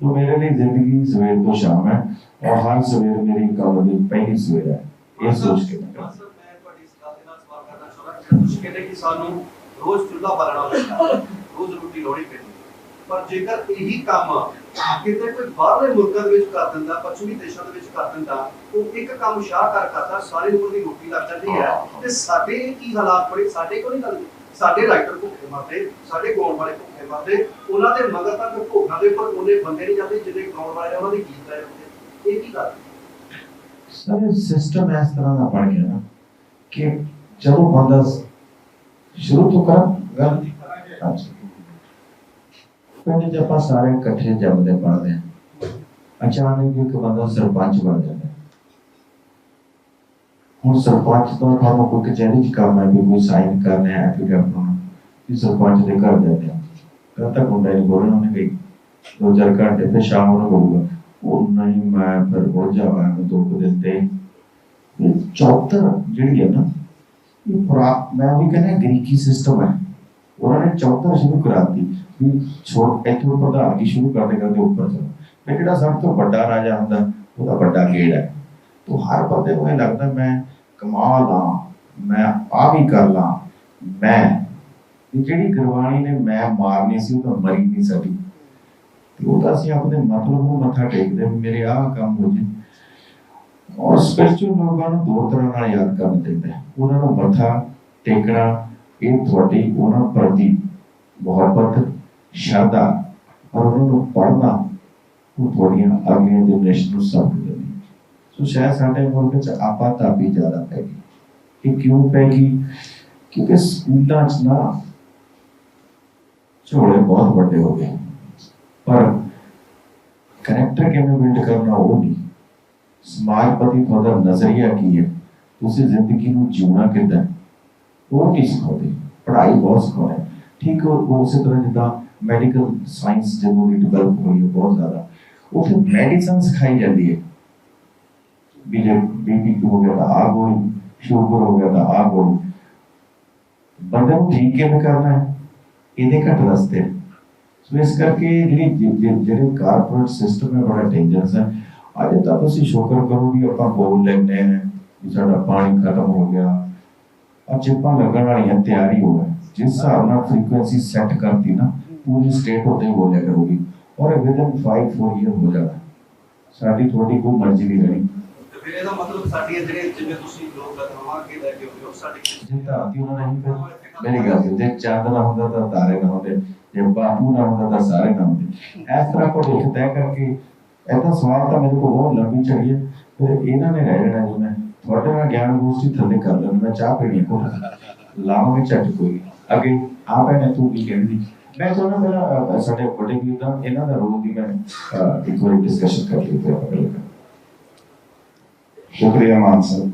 ਤੋਂ ਮੇਰੇ ਲਈ ਜ਼ਿੰਦਗੀ ਸਵੇਰ ਤੋਂ ਸ਼ਾਮ ਹੈ ਔਰ ਹਰ ਸਵੇਰ ਮੇਰੀ ਕੰਮ ਦੀ ਪਹਿਲੀ ਸਵੇਰ ਹੈ, ਇਹ ਸੋਚ ਕੇ ਮੈਂ ਤੁਹਾਡੀ ਇਸ ਗੱਲ ਦੇ ਨਾਲ ਸਵਾਲ ਕਰਨਾ ਚਾਹੁੰਦਾ ਕਿ ਤੁਸੀਂ ਕਹਿੰਦੇ ਕਿ ਸਾਨੂੰ ਰੋਜ਼ ਚੁੱਲ੍ਹਾ ਬਾਲਣਾ ਪੈਂਦਾ ਰੋਜ਼ ਰੋਟੀ ਲੋੜੀ ਪੈਂਦੀ ਪਰ ਜੇਕਰ ਇਹੀ ਕੰਮ ਕਿਤੇ ਕੋਈ ਬਾਹਰਲੇ ਮੁਲਕਾਂ ਦੇ ਵਿੱਚ ਕਰ ਦਿੰਦਾ ਪੱਛਮੀ ਦੇਸ਼ਾਂ ਦੇ ਵਿੱਚ ਕਰ ਦਿੰਦਾ ਉਹ ਇੱਕ ਕੰਮ ਸ਼ਾਹਕਾਰ ਕਰਦਾ ਸਾਰੇ ਉਮਰ ਦੀ ਰੋਟੀ ਲੱਗ ਜਾਂਦੀ ਹੈ। ਤੇ ਸਾਡੇ ਕੀ ਹਾਲਾਤ ਬੜੇ ਸਾਡੇ ਕੋਲ ਨਹੀਂ। ਲੱਗਦੇ ਸਾਡੇ ਰਾਈਟਰ ਭੁੱਖੇ ਮਰਦੇ ਸਾਡੇ ਗਾਉਣ ਵਾਲੇ ਭੁੱਖੇ ਮਰਦੇ। ਉਹਨਾਂ ਦੇ ਮਗਰ ਤੱਕ ਭੋਗਾਂ ਦੇ ਉੱਪਰ ਉਹਨੇ ਬੰਦੇ ਨਹੀਂ ਜਾਂਦੇ ਜਿੰਨੇ ਗਾਉਣ ਵਾਲੇ ਉਹਨਾਂ ਦੇ ਗੀਤ ਗਾਏ ਹੁੰਦੇ। ਇਹ ਕੀ ਗੱਲ? ਸਾਰੇ ਸਿਸਟਮ ਇਸ ਤਰ੍ਹਾਂ ਦਾ ਬਣ ਗਿਆ ਨਾ ਕਿ ਜਦੋਂ ਬੰਦਾ ਸ਼ੁਰੂ ਤੋਂ ਕਰਾਂ ਗੱਲ ਅੱਛਾ ਪਿੰਡ 'ਚ ਆਪਾਂ ਸਾਰੇ ਇਕੱਠੇ ਜੰਮਦੇ ਪੜਦੇ ਹਾਂ। ਅਚਾਨਕ ਇੱਕ ਬੰਦਾ ਸਰਪੰਚ ਬਣ ਜਾਂਦਾ। ਹੁਣ ਸਰਪੰਚ ਤੋਂ ਤੁਹਾਨੂੰ ਕੋਈ ਕਚਹਿਰੀ 'ਚ ਕੰਮ ਹੈ ਵੀ ਕੋਈ ਸਾਈਨ ਕਰਨਾ ਹੈ ਐਫੀਡੇਵਿਟ ਬਣਾਉਣਾ ਕਿ ਸਰਪੰਚ ਦੇ ਘਰ ਜਾਂਦੇ ਆ ਕਦ ਤੱਕ ਹੁੰਦਾ ਨਹੀਂ ਬੋਲਣਾ ਉਹਨੇ ਕਹੀ ਦੋ ਚਾਰ ਘੰਟੇ ਫਿਰ ਸ਼ਾਮ ਨੂੰ ਬੋਲੂਗਾ। ਉਹ ਨਹੀਂ, ਮੈਂ ਫਿਰ ਹੋ ਜਾਵਾਂ ਮੈਂ ਦੋ ਕੁ ਦਿਨ ਤੇ ਇਹ ਜਿਹੜੀ ਹੈ ਨਾ, ਇਹ ਪੁਰਾ, ਮੈਂ ਉਹ ਕਹਿੰਦਾ ਗ੍ਰੀਕੀ ਸਿਸਟਮ ਹੈ। ਉਹਨਾਂ ਨੇ ਚੌਥਰ ਸ਼ੁਰੂ ਕਰਾਤੀ, ਵੀ ਛੋਟ ਇੱਥੋਂ ਪ੍ਰਧਾਨ ਕੀ ਸ਼ੁਰੂ ਕਰਦੇ ਕਰਦੇ ਉੱਪਰ ਚਲੋ ਤੇ ਜਿਹੜਾ ਸਭ ਤੋਂ ਵੱਡਾ ਰਾਜਾ ਹੁੰਦਾ, ਉਹਦਾ ਵੱਡਾ ਗੇੜ ਹੈ। ਤੋ ਹਰ ਬੰਦੇ ਨੂੰ ਇਹ ਲੱਗਦਾ, ਮੈਂ ਕਮਾਲ ਆ ਮੈਂ ਆ ਵੀ ਕਰ ਲਾਂ, ਮੈਂ। ਜਿਹੜੀ ਗੁਰਬਾਣੀ ਨੇ ਮੈਂ ਮਾਰਨੀ ਸੀ, ਉਹ ਤਾਂ ਮਰੀ ਨਹੀਂ ਸਕੀ। ਤੇ ਉਹ ਤਾਂ ਅਸੀਂ ਆਪਣੇ ਮਤਲਬ ਨੂੰ ਮੱਥਾ ਟੇਕਦੇ, ਮੇਰੇ ਆਹ ਕੰਮ ਹੋ ਜੇ। ਔਰ ਸਪਿਰਚੁਅਲ ਲੋਕਾਂ ਨੂੰ ਦੋ ਤਰ੍ਹਾਂ ਨਾਲ ਯਾਦ ਕਰਨਾ ਚਾਹੀਦਾ ਹੈ ਉਹਨਾਂ ਨੂੰ ਮੱਥਾ ਟੇਕਣਾ ਇਹ ਤੁਹਾਡੀ, ਉਹਨਾਂ ਪ੍ਰਤੀ ਮੁਹੱਬਤ, ਸ਼ਰਧਾ ਔਰ ਉਹਨਾਂ ਨੂੰ ਪੜ੍ਹਨਾ ਉਹ ਤੁਹਾਡੀਆਂ ਅਗਲੀਆਂ ਜਨਰੇਸ਼ਨ ਨੂੰ ਸਬਕ ਦੇਣੀ ਸੋ ਸ਼ਾਇਦ ਸਾਡੇ ਮੁਲਕ ਵਿੱਚ ਆਪਾ ਤਾਪੀ ਜ਼ਿਆਦਾ ਪੈ ਗਈ। ਇਹ ਕਿਉਂ ਪੈ ਗਈ? ਕਿਉਂਕਿ ਸਕੂਲਾਂ 'ਚ ਨਾ ਝੋਲੇ ਬਹੁਤ ਵੱਡੇ ਹੋ ਗਏ। ਪਰ ਕਰੈਕਟਰ ਕਿਵੇਂ ਬਿਲਡ ਕਰਨਾ ਉਹ ਨਹੀਂ। ਸਮਾਜ ਪ੍ਰਤੀ ਤੁਹਾਡਾ ਨਜ਼ਰੀਆ ਕੀ ਹੈ? ਤੁਸੀਂ ਜ਼ਿੰਦਗੀ ਨੂੰ ਜਿਉਣਾ ਕਿੱਦਾਂ ਹੈ? ਉਹ ਨਹੀਂ ਸਿਖਾਉਂਦੇ ਪੜ੍ਹਾਈ ਬਹੁਤ ਸਿਖਾਉਂਦੇ ਹੈ। ਠੀਕ ਉਹ ਉਸੇ ਤਰ੍ਹਾਂ ਜਿੱਦਾਂ ਮੈਡੀਕਲ ਸਾਇੰਸ ਜਦੋਂ ਦੀ ਡਿਵੈਲਪ ਹੋਈ ਹੈ ਬਹੁਤ ਜ਼ਿਆਦਾ ਉੱਥੇ ਮੈਡੀਸਨ ਸਿਖਾਈ ਜਾਂਦੀ ਹੈ ਵੀ ਜੇ ਬੀਪੀ ਹੋ ਗਿਆ ਤਾਂ ਆ ਗੋਲੀ ਸ਼ੂਗਰ ਹੋ ਗਿਆ ਤਾਂ ਆ ਗੋਲੀ ਬੰਦੇ ਨੂੰ ਠੀਕ ਕਿਵੇਂ ਕਰਨਾ ਹੈ ਇਹਦੇ ਘੱਟ ਰਸਤੇ ਨੇ। ਸੋ ਇਸ ਕਰਕੇ ਜਿਹੜੀ ਜਿ- ਜਿ- ਜਿਹੜੇ ਕਾਰਪੋਰੇਟ ਸਿਸਟਮ ਹੈ ਬੜਾ ਡੇਂਜਰਸ ਹੈ ਅੱਜ ਤਾਂ ਤੁਸੀਂ ਸ਼ੁਕਰ ਕਰੋ ਵੀ ਆਪਾਂ ਬੋਲ ਲੈਂਦੇ ਹਾਂ ਕਿ ਸਾਡਾ ਪਾਣੀ ਖਤਮ ਹੋ ਗਿਆ ਆ ਚਿੱਪਾਂ ਲੱਗਣ ਵਾਲੀਆਂ ਤਿਆਰੀ ਹੋ ਗਈ ਜਿਸ ਹਿਸਾਬ ਨਾਲ ਫ੍ਰੀਕੁਐਂਸੀ ਸੈੱਟ ਕਰਤੀ ਨਾ ਪੂਰੀ ਸਟੇਟ ਉੱਤੇ ਹੀ ਬੋਲਿਆ ਕਰੂਗੀ। ਔਰ ਵਿਦਨ 5 4 ਇਅਰ ਹੋ ਜਾਣਾ ਸਾਡੀ ਤੁਹਾਡੀ ਕੋਈ ਮਰਜ਼ੀ ਨਹੀਂ ਰਹਿਣੀ ਤੇ ਫਿਰ ਇਹਦਾ ਮਤਲਬ ਸਾਡੀਆਂ ਜਿਹੜੇ ਜਿਵੇਂ ਤੁਸੀਂ ਲੋਕ ਕਥਾਵਾਂ ਅੱਗੇ ਲੈ ਕੇ ਆਉਂਦੇ ਹੋ ਸਾਡੀ ਜੇ ਧਰਤੀ ਉਹਨਾਂ ਨਹੀਂ ਫਿਰ ਮੇਰੀ ਗੱਲ ਜੇ ਚੰਦ ਨਾ ਹੁੰਦਾ ਤਾਂ ਤਾਰੇ ਨਾ ਹੁੰਦੇ। ਜੇ ਬਾਪੂ ਨਾ ਹੁੰਦਾ ਤਾਂ ਸਾਰੇ ਨਾ ਹੁੰਦੇ। ਇਸ ਤਰ੍ਹਾਂ ਕੋ ਲਿਖ ਤੈਅ ਕਰਕੇ ਇਹਦਾ ਸਵਾਲ ਤਾਂ ਮੇਰੇ ਕੋਲ ਬਹੁਤ ਲੰਬੀ ਚੜੀ ਹੈ। ਫਿਰ ਇਹਨਾਂ ਨੇ ਰਹਿ ਜਾਣਾ ਜਿਵੇਂ ਤੁਹਾਡੇ ਨਾਲ ਗਿਆਨ ਗੋਸ਼ਟੀ ਥੱਲੇ ਕਰ ਲੈਣ ਮੈਂ ਚਾਹ ਪੀਣੀ ਕੋਲ। ਲਾਵਾਂਗੇ ਝੱਟ ਕੋਈ ਅੱਗੇ, ਆਪੇ ਨੇ ਤੂੰ ਕੀ ਕਹਿੰਦੀ ਮੈਂ ਚਾਹੁੰਦਾ ਮੇਰਾ ਸਾਡੇ ਵੱਡੇ ਵੀਰ ਦਾ, ਇਹਨਾਂ ਦਾ ਰੋਲ ਦੀ ਮੈਂ ਇੱਕ ਵਾਰੀ ਡਿਸਕਸ਼ਨ ਕਰ ਲਈ ਤੇ ਸ਼ੁਕਰੀਆ ਮਾਨ ਸਾਹਿਬ।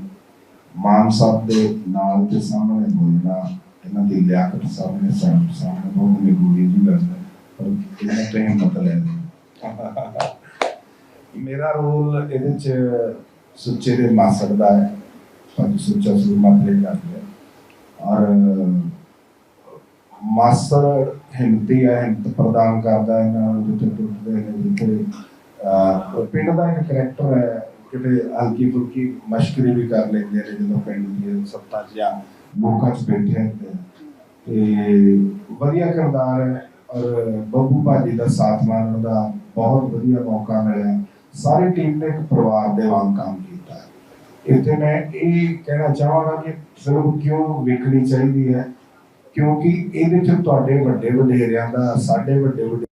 ਮਾਨ ਸਾਹਿਬ ਦੇ ਨਾਲ ਦੇ ਸਾਹਮਣੇ ਬੋਲਣਾ ਇਹਨਾਂ ਦੀ ਲਿਆਕਤ ਸਾਹਮਣੇ ਸਾਹਮਣੇ, ਬਹੁਤ ਮਜਬੂਰੀ ਜੀ ਲੱਗਦਾ ਹੈ। ਪਰ ਇਹਨਾਂ ਤੋਂ ਹਿੰਮਤ ਲੈ ਲਈ ਮੇਰਾ ਰੋਲ ਇਹਦੇ ਚ ਸੁੱਚੇ ਦੇ ਮਾਸੜ ਦਾ ਹੈ। ਪੰਜ ਸੁੱਚਾ ਸੂਰਮਾ ਪਲੇ ਕਰਦੇ ਆ। ਔਰ ਮਾਸਟਰ ਹਿੰਮਤੀ ਹੈ ਹਿੰਮਤ ਪ੍ਰਦਾਨ ਕਰਦਾ ਹੈ ਇਹਨਾਂ ਜਿੱਥੇ ਟੁੱਟਦੇ ਨੇ, ਜਿੱਥੇ ਪਿੰਡ ਦਾ ਇੱਕ ਕਰੈਕਟਰ ਹੈ। ਕਿਤੇ ਹਲਕੀ ਫੁਲਕੀ ਮਸ਼ਕਰੀ ਵੀ ਕਰ ਲੈਂਦੇ ਨੇ, ਜਦੋਂ ਪਿੰਡ ਦੀ ਸੱਤਾ 'ਚ ਜਾਂ ਲੋਕਾਂ 'ਚ ਬੈਠੇ ਹੁੰਦੇ ਤੇ ਵਧੀਆ ਕਿਰਦਾਰ ਹੈ। ਔਰ ਬੱਬੂ ਭਾਜੀ ਦਾ ਸਾਥ ਮਾਰਨ ਦਾ ਬਹੁਤ ਵਧੀਆ ਮੌਕਾ ਮਿਲਿਆ। ਸਾਰੀ ਟੀਮ ਨੇ ਇੱਕ ਪਰਿਵਾਰ ਦੇ ਵਾਂਗ ਕੰਮ ਕੀਤਾ ਹੈ। ਇੱਥੇ ਮੈਂ ਇਹ ਕਹਿਣਾ ਚਾਹਾਂਗਾ ਕਿ ਫਿਲਮ ਕਿਉਂ ਵੇਖਣੀ ਚਾਹੀਦੀ ਹੈ ਕਿਉਂਕਿ ਇਹਦੇ 'ਚ ਤੁਹਾਡੇ ਵੱਡੇ ਵਡੇਰਿਆਂ ਦਾ, ਸਾਡੇ ਵੱਡੇ ਵਡੇਰਿਆਂ